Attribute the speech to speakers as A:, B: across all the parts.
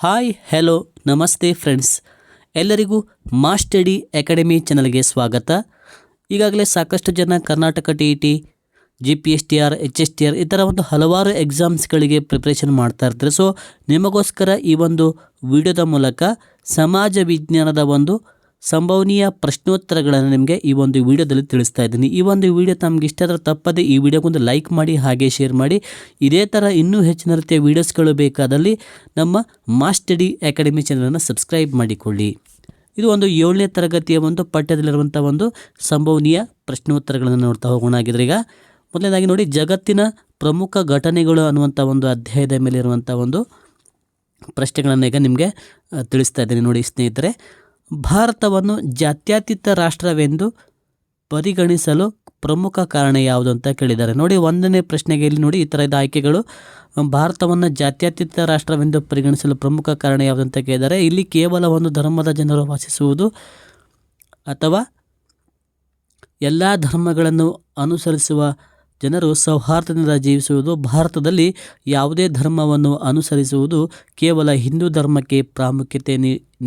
A: Hi, hello, ನಮಸ್ತೆ friends. ಎಲ್ಲರಿಗೂ ಮಾಸ್ಟಡಿ academy ಚಾನಲ್ಗೆ ಸ್ವಾಗತ. ಈಗಾಗಲೇ ಸಾಕಷ್ಟು ಜನ Karnataka T E T, G P S T R, H S T R ಈ ಥರ ಒಂದು ಹಲವಾರು ಎಕ್ಸಾಮ್ಸ್ಗಳಿಗೆ ಪ್ರಿಪ್ರೇಷನ್ ಮಾಡ್ತಾ ಇರ್ತಾರೆ. ಸೊ, ನಿಮಗೋಸ್ಕರ ಈ ಒಂದು ವಿಡಿಯೋದ ಮೂಲಕ ಸಮಾಜ ವಿಜ್ಞಾನದ ಒಂದು ಸಂಭವನೀಯ ಪ್ರಶ್ನೋತ್ತರಗಳನ್ನು ನಿಮಗೆ ಈ ಒಂದು ವಿಡಿಯೋದಲ್ಲಿ ತಿಳಿಸ್ತಾ ಇದ್ದೀನಿ. ಈ ಒಂದು ವಿಡಿಯೋ ತಮಗೆ ಇಷ್ಟ ಆದರೆ ತಪ್ಪದೆ ಈ ವಿಡಿಯೋಗೊಂದು ಲೈಕ್ ಮಾಡಿ, ಹಾಗೆ ಶೇರ್ ಮಾಡಿ. ಇದೇ ಥರ ಇನ್ನೂ ಹೆಚ್ಚಿನ ರೀತಿಯ ವೀಡಿಯೋಸ್ಗಳು ಬೇಕಾದಲ್ಲಿ ನಮ್ಮ ಮಾಸ್ಟಡಿ ಅಕಾಡೆಮಿ ಚಾನಲನ್ನು ಸಬ್ಸ್ಕ್ರೈಬ್ ಮಾಡಿಕೊಳ್ಳಿ. ಇದು ಒಂದು ಏಳನೇ ತರಗತಿಯ ಒಂದು ಪಠ್ಯದಲ್ಲಿರುವಂಥ ಒಂದು ಸಂಭವನೀಯ ಪ್ರಶ್ನೋತ್ತರಗಳನ್ನು ನೋಡ್ತಾ ಹೋಗೋಣ. ಆಗಿದ್ರೆ ಈಗ ಮೊದಲನೇದಾಗಿ ನೋಡಿ, ಜಗತ್ತಿನ ಪ್ರಮುಖ ಘಟನೆಗಳು ಅನ್ನುವಂಥ ಒಂದು ಅಧ್ಯಾಯದ ಮೇಲೆ ಇರುವಂಥ ಒಂದು ಪ್ರಶ್ನೆಗಳನ್ನು ಈಗ ನಿಮಗೆ ತಿಳಿಸ್ತಾ ಇದ್ದೀನಿ ನೋಡಿ ಸ್ನೇಹಿತರೆ. ಭಾರತವನ್ನು ಜಾತ್ಯತೀತ ರಾಷ್ಟ್ರವೆಂದು ಪರಿಗಣಿಸಲು ಪ್ರಮುಖ ಕಾರಣ ಯಾವುದು ಅಂತ ಕೇಳಿದ್ದಾರೆ. ನೋಡಿ, ಒಂದನೇ ಪ್ರಶ್ನೆಗೆ ಇಲ್ಲಿ ನೋಡಿ, ಈ ಥರದ ಆಯ್ಕೆಗಳು, ಭಾರತವನ್ನು ಜಾತ್ಯತೀತ ರಾಷ್ಟ್ರವೆಂದು ಪರಿಗಣಿಸಲು ಪ್ರಮುಖ ಕಾರಣ ಯಾವುದು ಅಂತ ಕೇಳಿದ್ದಾರೆ ಇಲ್ಲಿ ಕೇವಲ ಒಂದು ಧರ್ಮದ ಜನರು ವಾಸಿಸುವುದು ಅಥವಾ ಎಲ್ಲ ಧರ್ಮಗಳನ್ನು ಅನುಸರಿಸುವ ಜನರು ಸೌಹಾರ್ದದಿಂದ ಜೀವಿಸುವುದು ಭಾರತದಲ್ಲಿ ಯಾವುದೇ ಧರ್ಮವನ್ನು ಅನುಸರಿಸುವುದು ಕೇವಲ ಹಿಂದೂ ಧರ್ಮಕ್ಕೆ ಪ್ರಾಮುಖ್ಯತೆ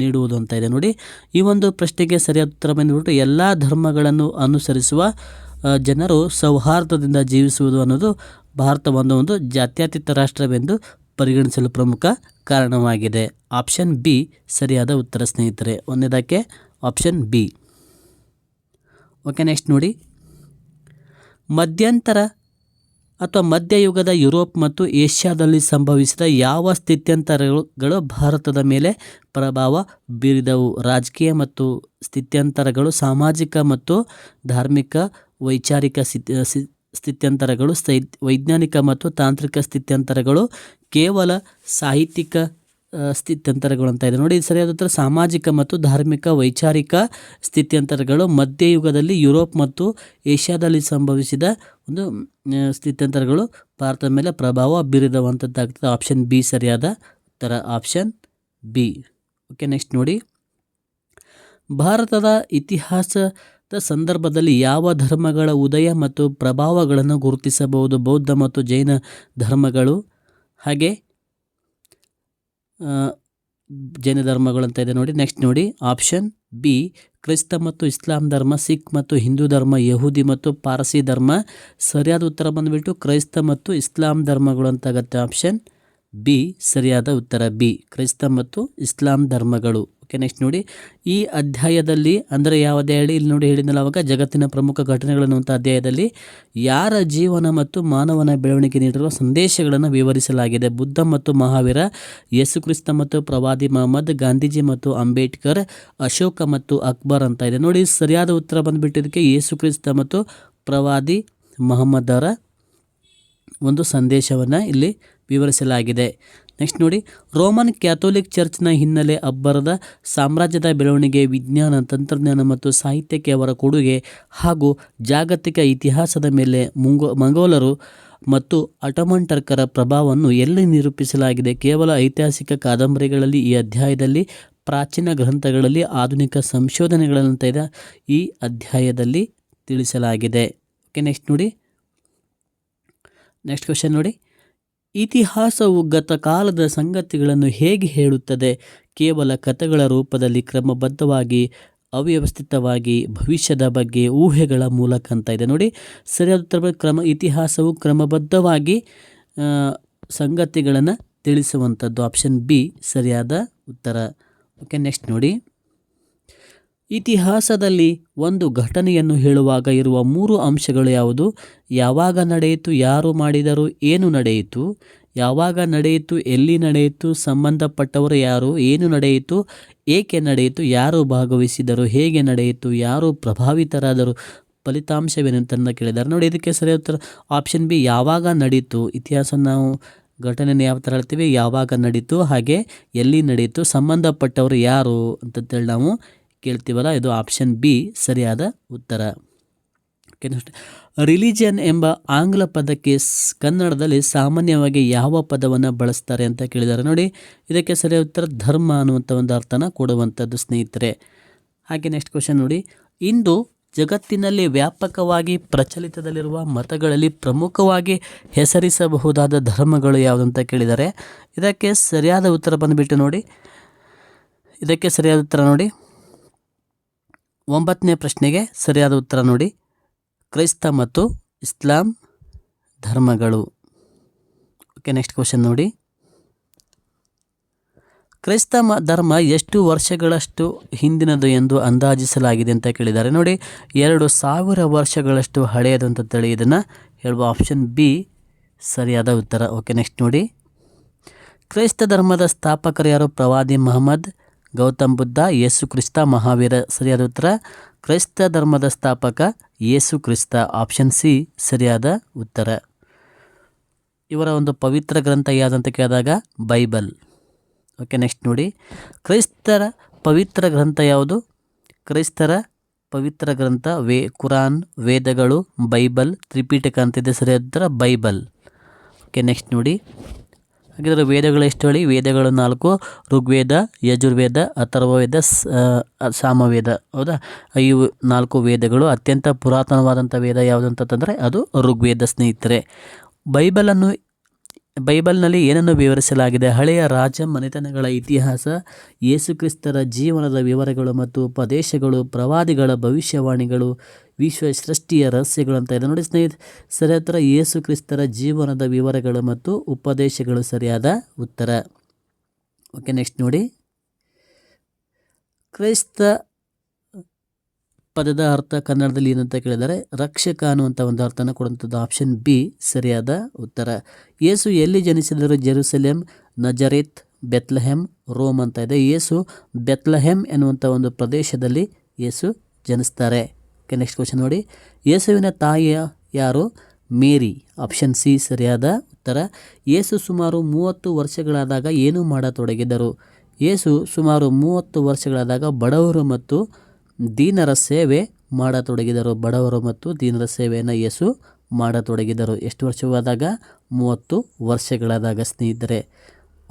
A: ನೀಡುವುದು ಅಂತ ಇದೆ. ನೋಡಿ, ಈ ಒಂದು ಪ್ರಶ್ನೆಗೆ ಸರಿಯಾದ ಉತ್ತರ ಬಂದುಬಿಟ್ಟು ಎಲ್ಲ ಧರ್ಮಗಳನ್ನು ಅನುಸರಿಸುವ ಜನರು ಸೌಹಾರ್ದದಿಂದ ಜೀವಿಸುವುದು ಅನ್ನೋದು ಭಾರತವನ್ನು ಒಂದು ಜಾತ್ಯತೀತ ರಾಷ್ಟ್ರವೆಂದು ಪರಿಗಣಿಸಲು ಪ್ರಮುಖ ಕಾರಣವಾಗಿದೆ. ಆಪ್ಷನ್ ಬಿ ಸರಿಯಾದ ಉತ್ತರ ಸ್ನೇಹಿತರೆ. ಒಂದೇದಕ್ಕೆ ಆಪ್ಷನ್ ಬಿ. ಓಕೆ, ನೆಕ್ಸ್ಟ್ ನೋಡಿ. ಮಧ್ಯಂತರ ಅಥವಾ ಮಧ್ಯಯುಗದ ಯುರೋಪ್ ಮತ್ತು ಏಷ್ಯಾದಲ್ಲಿ ಸಂಭವಿಸಿದ ಯಾವ ಸ್ಥಿತ್ಯಂತರಗಳು ಭಾರತದ ಮೇಲೆ ಪ್ರಭಾವ ಬೀರಿದವು? ರಾಜಕೀಯ ಮತ್ತು ಸ್ಥಿತ್ಯಂತರಗಳು, ಸಾಮಾಜಿಕ ಮತ್ತು ಧಾರ್ಮಿಕ, ವೈಚಾರಿಕ ಸ್ಥಿತಿ ಸ್ಥಿ- ಸ್ಥಿತ್ಯಂತರಗಳು ಸ್ಥೈ ವೈಜ್ಞಾನಿಕ ಮತ್ತು ತಾಂತ್ರಿಕ ಸ್ಥಿತ್ಯಂತರಗಳು ಕೇವಲ ಸಾಹಿತ್ಯಿಕ ಸ್ಥಿತ್ಯಂತರಗಳು ಅಂತ ಇದೆ. ನೋಡಿ ಸರಿಯಾದ ಉತ್ತರ. ಸಾಮಾಜಿಕ ಮತ್ತು ಧಾರ್ಮಿಕ, ವೈಚಾರಿಕ ಸ್ಥಿತ್ಯಂತರಗಳು. ಮಧ್ಯಯುಗದಲ್ಲಿ ಯುರೋಪ್ ಮತ್ತು ಏಷ್ಯಾದಲ್ಲಿ ಸಂಭವಿಸಿದ ಒಂದು ಸ್ಥಿತ್ಯಂತರಗಳು. ಭಾರತದ ಮೇಲೆ ಪ್ರಭಾವ ಬೀರಿದವಂಥದ್ದಾಗ್ತದೆ ಆಪ್ಷನ್ ಬಿ ಸರಿಯಾದ ಉತ್ತರ. Option B. ಓಕೆ, ನೆಕ್ಸ್ಟ್ ನೋಡಿ. ಭಾರತದ ಇತಿಹಾಸದ ಸಂದರ್ಭದಲ್ಲಿ ಯಾವ ಧರ್ಮಗಳ ಉದಯ ಮತ್ತು ಪ್ರಭಾವಗಳನ್ನು ಗುರುತಿಸಬಹುದು? ಬೌದ್ಧ ಮತ್ತು ಜೈನ ಧರ್ಮಗಳು. ಹಾಗೆ ಜೈನ ಅಂತ ಇದೆ ನೋಡಿ. ನೆಕ್ಸ್ಟ್ ನೋಡಿ ಆಪ್ಷನ್ ಬಿ ಕ್ರಿಸ್ತ ಮತ್ತು ಇಸ್ಲಾಂ ಧರ್ಮ, ಸಿಖ್ ಮತ್ತು ಹಿಂದೂ ಧರ್ಮ, ಯಹೂದಿ ಮತ್ತು ಪಾರಸಿ ಧರ್ಮ. ಸರಿಯಾದ ಉತ್ತರ ಬಂದುಬಿಟ್ಟು ಕ್ರೈಸ್ತ ಮತ್ತು ಇಸ್ಲಾಂ ಧರ್ಮಗಳು ಅಂತ ಆಗುತ್ತೆ ಆಪ್ಷನ್ ಬಿ ಸರಿಯಾದ ಉತ್ತರ ಬಿ ಕ್ರೈಸ್ತ ಮತ್ತು ಇಸ್ಲಾಂ ಧರ್ಮಗಳು. ಓಕೆ ನೆಕ್ಸ್ಟ್ ನೋಡಿ, ಈ ಅಧ್ಯಾಯದಲ್ಲಿ, ಅಂದರೆ ಯಾವ ಅಧ್ಯಾಯ ಹೇಳಿ ಇಲ್ಲಿ ನೋಡಿ ಹೇಳಿದ್ನಲ್ಲ ಅವಾಗ, ಜಗತ್ತಿನ ಪ್ರಮುಖ ಘಟನೆಗಳನ್ನು ಅಂತ ಅಧ್ಯಾಯದಲ್ಲಿ, ಯಾರ ಜೀವನ ಮತ್ತು ಮಾನವನ ಬೆಳವಣಿಗೆ ನೀಡಿರುವ ಸಂದೇಶಗಳನ್ನು ವಿವರಿಸಲಾಗಿದೆ. ಬುದ್ಧ ಮತ್ತು ಮಹಾವೀರ, ಯೇಸುಕ್ರಿಸ್ತ ಮತ್ತು ಪ್ರವಾದಿ ಮಹಮ್ಮದ್, ಗಾಂಧೀಜಿ ಮತ್ತು ಅಂಬೇಡ್ಕರ್, ಅಶೋಕ ಮತ್ತು ಅಕ್ಬರ್ ಅಂತ ಇದೆ. ನೋಡಿ ಸರಿಯಾದ ಉತ್ತರ ಬಂದುಬಿಟ್ಟಿದ್ದಕ್ಕೆ ಯೇಸುಕ್ರಿಸ್ತ ಮತ್ತು ಪ್ರವಾದಿ ಮಹಮ್ಮದರ ಒಂದು ಸಂದೇಶವನ್ನು ಇಲ್ಲಿ ವಿವರಿಸಲಾಗಿದೆ. ನೆಕ್ಸ್ಟ್ ನೋಡಿ ರೋಮನ್ ಕ್ಯಾಥೋಲಿಕ್ ಚರ್ಚ್ನ ಹಿನ್ನೆಲೆ ಅಬ್ಬರದ ಸಾಮ್ರಾಜ್ಯದ ಬೆಳವಣಿಗೆ, ವಿಜ್ಞಾನ, ತಂತ್ರಜ್ಞಾನ ಮತ್ತು ಸಾಹಿತ್ಯಕ್ಕೆ ಅವರ ಕೊಡುಗೆ ಹಾಗೂ ಜಾಗತಿಕ ಇತಿಹಾಸದ ಮೇಲೆ ಮುಂಗೋ, ಮಂಗೋಲರು ಮತ್ತು ಅಟಮನ್ ಟರ್ಕರ ಪ್ರಭಾವವನ್ನು ಎಲ್ಲಿ ನಿರೂಪಿಸಲಾಗಿದೆ? ಕೇವಲ ಐತಿಹಾಸಿಕ ಕಾದಂಬರಿಗಳಲ್ಲಿ ಈ ಅಧ್ಯಾಯದಲ್ಲಿ, ಪ್ರಾಚೀನ ಗ್ರಂಥಗಳಲ್ಲಿ ಆಧುನಿಕ ಸಂಶೋಧನೆಗಳಂತ ಇದೆ, ಈ ಅಧ್ಯಾಯದಲ್ಲಿ ತಿಳಿಸಲಾಗಿದೆ. ಓಕೆ ನೆಕ್ಸ್ಟ್ ನೋಡಿ. ನೆಕ್ಸ್ಟ್ ಕ್ವೆಶನ್ ನೋಡಿ. ಇತಿಹಾಸವು ಗತ ಕಾಲದ ಸಂಗತಿಗಳನ್ನು ಹೇಗೆ ಹೇಳುತ್ತದೆ? ಕೇವಲ ಕಥೆಗಳ ರೂಪದಲ್ಲಿ ಕ್ರಮಬದ್ಧವಾಗಿ, ಅವ್ಯವಸ್ಥಿತವಾಗಿ ಭವಿಷ್ಯದ ಬಗ್ಗೆ ಊಹೆಗಳ ಮೂಲಕ ಅಂತ ಇದೆ ನೋಡಿ. ಸರಿಯಾದ ಉತ್ತರ ಕ್ರಮ, ಇತಿಹಾಸವು ಕ್ರಮಬದ್ಧವಾಗಿ ಸಂಗತಿಗಳನ್ನು ತಿಳಿಸುವಂಥದ್ದು. ಆಪ್ಷನ್ ಬಿ ಸರಿಯಾದ ಉತ್ತರ. ಓಕೆ ನೆಕ್ಸ್ಟ್ ನೋಡಿ. ಇತಿಹಾಸದಲ್ಲಿ ಒಂದು ಘಟನೆಯನ್ನು ಹೇಳುವಾಗ ಇರುವ ಮೂರು ಅಂಶಗಳು ಯಾವುದು? ಯಾವಾಗ ನಡೆಯಿತು, ಯಾರು ಮಾಡಿದರು, ಏನು ನಡೆಯಿತು? ಯಾವಾಗ ನಡೆಯಿತು, ಎಲ್ಲಿ ನಡೆಯಿತು, ಸಂಬಂಧಪಟ್ಟವರು ಯಾರು, ಏನು ನಡೆಯಿತು, ಏಕೆ ನಡೆಯಿತು, ಯಾರು ಭಾಗವಹಿಸಿದರು, ಹೇಗೆ ನಡೆಯಿತು, ಯಾರು ಪ್ರಭಾವಿತರಾದರು? ಫಲಿತಾಂಶವೇನಂತ ಕೇಳಿದ್ದಾರೆ. ನೋಡಿ, ಇದಕ್ಕೆ ಸರಿಯಾದ ಉತ್ತರ ಆಪ್ಷನ್ ಬಿ, ಯಾವಾಗ ನಡೀತು? ಇತಿಹಾಸ ನಾವು ಘಟನೆಯನ್ನು ಯಾವ ಥರ ಹೇಳ್ತೀವಿ? ಯಾವಾಗ ನಡೀತು, ಹಾಗೆ ಎಲ್ಲಿ ನಡೀತು, ಸಂಬಂಧಪಟ್ಟವರು ಯಾರು ಅಂತಂತೇಳಿ ನಾವು ಕೇಳ್ತೀವಲ್ಲ, ಇದು ಆಪ್ಷನ್ ಬಿ ಸರಿಯಾದ ಉತ್ತರ. ರಿಲಿಜಿಯನ್ ಎಂಬ ಆಂಗ್ಲ ಪದಕ್ಕೆ ಕನ್ನಡದಲ್ಲಿ ಸಾಮಾನ್ಯವಾಗಿ ಯಾವ ಪದವನ್ನು ಬಳಸ್ತಾರೆ ಅಂತ ಕೇಳಿದ್ದಾರೆ ನೋಡಿ. ಇದಕ್ಕೆ ಸರಿಯಾದ ಉತ್ತರ ಧರ್ಮ ಅನ್ನುವಂಥ ಒಂದು ಅರ್ಥನ ಕೊಡುವಂಥದ್ದು ಸ್ನೇಹಿತರೆ. ಹಾಗೆ ನೆಕ್ಸ್ಟ್ ಕ್ವಶನ್ ನೋಡಿ. ಇಂದು ಜಗತ್ತಿನಲ್ಲಿ ವ್ಯಾಪಕವಾಗಿ ಪ್ರಚಲಿತದಲ್ಲಿರುವ ಮತಗಳಲ್ಲಿ ಪ್ರಮುಖವಾಗಿ ಹೆಸರಿಸಬಹುದಾದ ಧರ್ಮಗಳು ಯಾವುದು ಅಂತ ಕೇಳಿದ್ದಾರೆ ಇದಕ್ಕೆ ಸರಿಯಾದ ಉತ್ತರ ಬಂದುಬಿಟ್ಟು ನೋಡಿ. ಇದಕ್ಕೆ ಸರಿಯಾದ ಉತ್ತರ ನೋಡಿ. ಒಂಬತ್ತನೇ ಪ್ರಶ್ನೆಗೆ ಸರಿಯಾದ ಉತ್ತರ ನೋಡಿ. ಕ್ರೈಸ್ತ ಮತ್ತು ಇಸ್ಲಾಂ ಧರ್ಮಗಳು. ಓಕೆ ನೆಕ್ಸ್ಟ್ ಕ್ವಶನ್ ನೋಡಿ. ಕ್ರೈಸ್ತ ಧರ್ಮ ಎಷ್ಟು ವರ್ಷಗಳಷ್ಟು ಹಿಂದಿನದು ಎಂದು ಅಂದಾಜಿಸಲಾಗಿದೆ ಅಂತ ಕೇಳಿದ್ದಾರೆ. ನೋಡಿ, ಎರಡು ಸಾವಿರ ವರ್ಷಗಳಷ್ಟು ಹಳೆಯದು ಅಂತ ಹೇಳಿ ಇದನ್ನು ಹೇಳುವ ಆಪ್ಷನ್ ಬಿ ಸರಿಯಾದ ಉತ್ತರ. ಓಕೆ ನೆಕ್ಸ್ಟ್ ನೋಡಿ. ಕ್ರೈಸ್ತ ಧರ್ಮದ ಸ್ಥಾಪಕರು ಯಾರು? ಪ್ರವಾದಿ ಮಹಮ್ಮದ್ ಗೌತಮ್ ಬುದ್ಧ, ಯೇಸು ಕ್ರಿಸ್ತ, ಮಹಾವೀರ ಸರಿಯಾದ ಉತ್ತರ. ಕ್ರೈಸ್ತ ಧರ್ಮದ ಸ್ಥಾಪಕ, ಯೇಸು ಕ್ರಿಸ್ತ. ಆಪ್ಷನ್ ಸಿ, ಸರಿಯಾದ ಉತ್ತರ. ಇವರ ಒಂದು ಪವಿತ್ರ ಗ್ರಂಥ ಯಾವುದಂತ ಕೇಳಿದಾಗ, ಬೈಬಲ್. ಓಕೆ, ನೆಕ್ಸ್ಟ್ ನೋಡಿ. ಕ್ರೈಸ್ತರ ಪವಿತ್ರ ಗ್ರಂಥ ಯಾವುದು? ಕ್ರೈಸ್ತರ ಪವಿತ್ರ ಗ್ರಂಥ, ವೇ, ಕುರಾನ್, ವೇದಗಳು, ಬೈಬಲ್ ತ್ರಿಪೀಠಕ ಅಂತಿದೆ ಸರಿಯಾದ ಉತ್ತರ, ಬೈಬಲ್. ಓಕೆ, ನೆಕ್ಸ್ಟ್ ನೋಡಿ. ಹಾಗಿದ್ರೆ ವೇದಗಳು ಎಷ್ಟು ಹೇಳಿ? ವೇದಗಳು ನಾಲ್ಕು, ಋಗ್ವೇದ, ಯಜುರ್ವೇದ, ಅಥರ್ವವೇದ ಸಾಮವೇದ. ಹೌದಾ? ಈ ನಾಲ್ಕು ವೇದಗಳು ಅತ್ಯಂತ ಪುರಾತನವಾದಂಥ ವೇದ ಯಾವುದು ಅಂತಂದರೆ ಅದು ಋಗ್ವೇದ ಸ್ನೇಹಿತರೆ. ಬೈಬಲನ್ನು ಬೈಬಲ್ನಲ್ಲಿ ಏನನ್ನು ವಿವರಿಸಲಾಗಿದೆ? ಹಳೆಯ ರಾಜ ಮನೆತನಗಳ ಇತಿಹಾಸ, ಯೇಸುಕ್ರಿಸ್ತರ ಜೀವನದ ವಿವರಗಳು ಮತ್ತು ಉಪದೇಶಗಳು, ಪ್ರವಾದಿಗಳ ಭವಿಷ್ಯವಾಣಿಗಳು ವಿಶ್ವ ಸೃಷ್ಟಿಯ ರಹಸ್ಯಗಳು ಅಂತ ಇದೆ. ನೋಡಿ ಸ್ನೇಹಿತ ಸರಿಯಾದ ಹತ್ರ ಯೇಸು ಕ್ರಿಸ್ತರ ಜೀವನದ ವಿವರಗಳು ಮತ್ತು ಉಪದೇಶಗಳು ಸರಿಯಾದ ಉತ್ತರ. ಓಕೆ, ನೆಕ್ಸ್ಟ್ ನೋಡಿ. ಕ್ರೈಸ್ತ ಪದದ ಅರ್ಥ ಕನ್ನಡದಲ್ಲಿ ಏನಂತ ಕೇಳಿದರೆ ರಕ್ಷಕ ಅನ್ನುವಂಥ ಒಂದು ಅರ್ಥನ ಕೊಡುವಂಥದ್ದು ಆಪ್ಷನ್ ಬಿ ಸರಿಯಾದ ಉತ್ತರ. ಯೇಸು ಎಲ್ಲಿ ಜನಿಸಿದರು? ಜೆರುಸಲೇಂ, ನಜರೇತ್ ಬೆತ್ಲಹೆಮ್ ರೋಮ್ ಅಂತ ಇದೆ. ಯೇಸು ಬೆತ್ಲಹೆಮ್ ಎನ್ನುವಂಥ ಒಂದು ಪ್ರದೇಶದಲ್ಲಿ ಯೇಸು ಜನಿಸ್ತಾರೆ. ಓಕೆ ನೆಕ್ಸ್ಟ್ ಕ್ವಶನ್ ನೋಡಿ. ಯೇಸುವಿನ ತಾಯಿಯ ಯಾರು? ಮೇರಿ. ಆಪ್ಷನ್ ಸಿ ಸರಿಯಾದ ಉತ್ತರ. ಯೇಸು ಸುಮಾರು ಮೂವತ್ತು ವರ್ಷಗಳಾದಾಗ ಏನು ಮಾಡತೊಡಗಿದರು? ಯೇಸು ಸುಮಾರು ಮೂವತ್ತು ವರ್ಷಗಳಾದಾಗ ಬಡವರು ಮತ್ತು ದೀನರ ಸೇವೆ ಮಾಡತೊಡಗಿದರು. ಬಡವರು ಮತ್ತು ದೀನರ ಸೇವೆಯನ್ನು ಯೇಸು ಮಾಡತೊಡಗಿದರು. ಎಷ್ಟು ವರ್ಷವಾದಾಗ ಮೂವತ್ತು ವರ್ಷಗಳಾದಾಗ ಸ್ನೇಹಿತರೆ.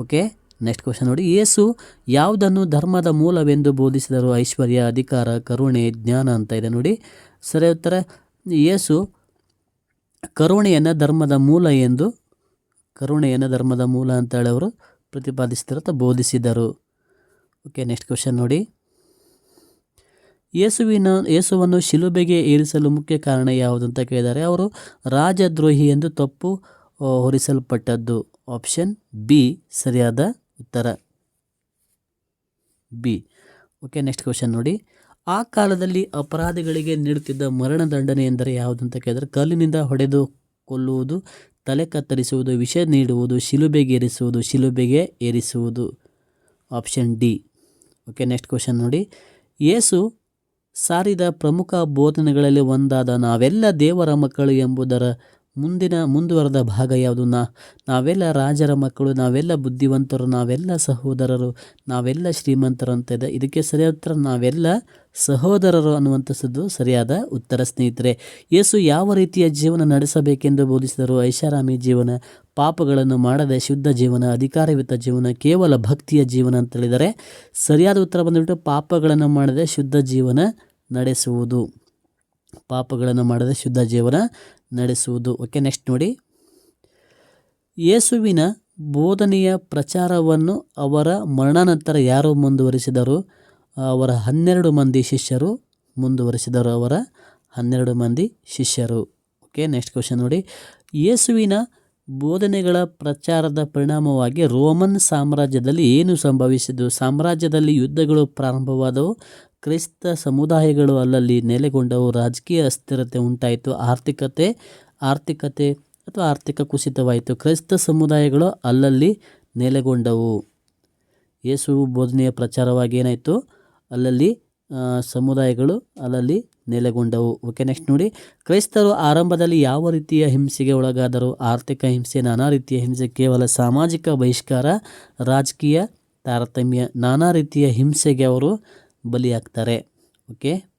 A: ಓಕೆ, ನೆಕ್ಸ್ಟ್ ಕ್ವಶನ್ ನೋಡಿ. ಯೇಸು ಯಾವುದನ್ನು ಧರ್ಮದ ಮೂಲವೆಂದು ಬೋಧಿಸಿದರು? ಐಶ್ವರ್ಯ, ಅಧಿಕಾರ, ಕರುಣೆ, ಜ್ಞಾನ ಅಂತ ಇದೆ ನೋಡಿ. ಸರಿ, ಉತ್ತರ. ಯೇಸು ಕರುಣೆಯನ್ನು ಧರ್ಮದ ಮೂಲ ಎಂದು, ಕರುಣೆಯನ್ನು ಧರ್ಮದ ಮೂಲ ಅಂತ ಹೇಳಿ ಅವರು ಪ್ರತಿಪಾದಿಸಿದರು ಬೋಧಿಸಿದರು. ಓಕೆ, ನೆಕ್ಸ್ಟ್ ಕ್ವಶನ್ ನೋಡಿ. ಯೇಸುವಿನ, ಯೇಸುವನ್ನು ಶಿಲುಬೆಗೆ ಏರಿಸಲು ಮುಖ್ಯ ಕಾರಣ ಯಾವುದು ಅಂತ ಕೇಳಿದ್ದಾರೆ ಅವರು ರಾಜದ್ರೋಹಿ ಎಂದು ತಪ್ಪು ಹೊರಿಸಲ್ಪಟ್ಟದ್ದು. ಆಪ್ಷನ್ ಬಿ, ಸರಿಯಾದ ಉತ್ತರ. ಬಿ. ಓಕೆ, ನೆಕ್ಸ್ಟ್ ಕ್ವಶನ್ ನೋಡಿ. ಆ ಕಾಲದಲ್ಲಿ ಅಪರಾಧಿಗಳಿಗೆ ನೀಡುತ್ತಿದ್ದ ಮರಣದಂಡನೆ ಎಂದರೆ ಯಾವುದಂತ ಕೇಳಿದರೆ ಕಲ್ಲಿನಿಂದ ಹೊಡೆದು ಕೊಲ್ಲುವುದು, ತಲೆ ಕತ್ತರಿಸುವುದು, ವಿಷ ನೀಡುವುದು, ಶಿಲುಬೆಗೆ ಏರಿಸುವುದು ಶಿಲುಬೆಗೆ ಏರಿಸುವುದು. Option D. Okay, next question ನೋಡಿ. ಯೇಸು ಸಾರಿದ ಪ್ರಮುಖ ಬೋಧನೆಗಳಲ್ಲಿ ಒಂದಾದ ನಾವೆಲ್ಲ ದೇವರ ಮಕ್ಕಳು ಎಂಬುದರ ಮುಂದಿನ ಮುಂದುವರೆದ ಭಾಗ ಯಾವುದು ನಾ ನಾವೆಲ್ಲ ರಾಜರ ಮಕ್ಕಳು, ನಾವೆಲ್ಲ ಬುದ್ಧಿವಂತರು, ನಾವೆಲ್ಲ ಸಹೋದರರು, ನಾವೆಲ್ಲ ಶ್ರೀಮಂತರು ಅಂತ ಇದೆ ಇದಕ್ಕೆ ಸರಿಯಾದ ಉತ್ತರ, ನಾವೆಲ್ಲ ಸಹೋದರರು ಅನ್ನುವಂಥದ್ದು ಸರಿಯಾದ ಉತ್ತರ, ಸ್ನೇಹಿತರೆ. ಯೇಸು ಯಾವ ರೀತಿಯ ಜೀವನ ನಡೆಸಬೇಕೆಂದು ಬೋಧಿಸಿದರು ಐಷಾರಾಮಿ ಜೀವನ, ಪಾಪಗಳನ್ನು ಮಾಡದೆ ಶುದ್ಧ ಜೀವನ, ಅಧಿಕಾರಯುತ ಜೀವನ, ಕೇವಲ ಭಕ್ತಿಯ ಜೀವನ ಅಂತ ಹೇಳಿದರೆ ಸರಿಯಾದ ಉತ್ತರ ಬಂದುಬಿಟ್ಟು ಪಾಪಗಳನ್ನು ಮಾಡದೆ ಶುದ್ಧ ಜೀವನ ನಡೆಸುವುದು. ಪಾಪಗಳನ್ನು ಮಾಡದೆ ಶುದ್ಧ ಜೀವನ ನಡೆಸುವುದು. ಓಕೆ ನೆಕ್ಸ್ಟ್ ನೋಡಿ. ಯೇಸುವಿನ ಬೋಧನೆಯ ಪ್ರಚಾರವನ್ನು ಅವರ ಮರಣಾನಂತರ ಯಾರು ಮುಂದುವರಿಸಿದರು? ಅವರ ಹನ್ನೆರಡು ಮಂದಿ ಶಿಷ್ಯರು ಮುಂದುವರಿಸಿದರು. ಅವರ ಹನ್ನೆರಡು ಮಂದಿ ಶಿಷ್ಯರು. ಓಕೆ ನೆಕ್ಸ್ಟ್ ಕ್ವಶನ್ ನೋಡಿ. ಯೇಸುವಿನ ಬೋಧನೆಗಳ ಪ್ರಚಾರದ ಪರಿಣಾಮವಾಗಿ ರೋಮನ್ ಸಾಮ್ರಾಜ್ಯದಲ್ಲಿ ಏನು ಸಂಭವಿಸಿದ್ದು ಸಾಮ್ರಾಜ್ಯದಲ್ಲಿ ಯುದ್ಧಗಳು ಪ್ರಾರಂಭವಾದವು. ಕ್ರೈಸ್ತ ಸಮುದಾಯಗಳು ಅಲ್ಲಲ್ಲಿ ನೆಲೆಗೊಂಡವು ರಾಜಕೀಯ ಅಸ್ಥಿರತೆ ಉಂಟಾಯಿತು, ಆರ್ಥಿಕತೆ ಆರ್ಥಿಕತೆ ಅಥವಾ ಆರ್ಥಿಕ ಕುಸಿತವಾಯಿತು. ಕ್ರೈಸ್ತ ಸಮುದಾಯಗಳು ಅಲ್ಲಲ್ಲಿ ನೆಲೆಗೊಂಡವು. ಯೇಸು ಬೋಧನೆಯ ಪ್ರಚಾರವಾಗಿ ಏನಾಯಿತು? ಅಲ್ಲಲ್ಲಿ ಸಮುದಾಯಗಳು ಅಲ್ಲಲ್ಲಿ ನೆಲೆಗೊಂಡವು. ಓಕೆ, ನೆಕ್ಸ್ಟ್ ನೋಡಿ. ಕ್ರೈಸ್ತರು ಆರಂಭದಲ್ಲಿ ಯಾವ ರೀತಿಯ ಹಿಂಸೆಗೆ ಒಳಗಾದರು? ಆರ್ಥಿಕ ಹಿಂಸೆ, ನಾನಾ ರೀತಿಯ ಹಿಂಸೆ, ಕೇವಲ ಸಾಮಾಜಿಕ ಬಹಿಷ್ಕಾರ, ರಾಜಕೀಯ ತಾರತಮ್ಯ, ನಾನಾ ರೀತಿಯ ಹಿಂಸೆಗೆ ಅವರು ಬಲಿಯಾಗ್ತಾರೆ. ಓಕೆ?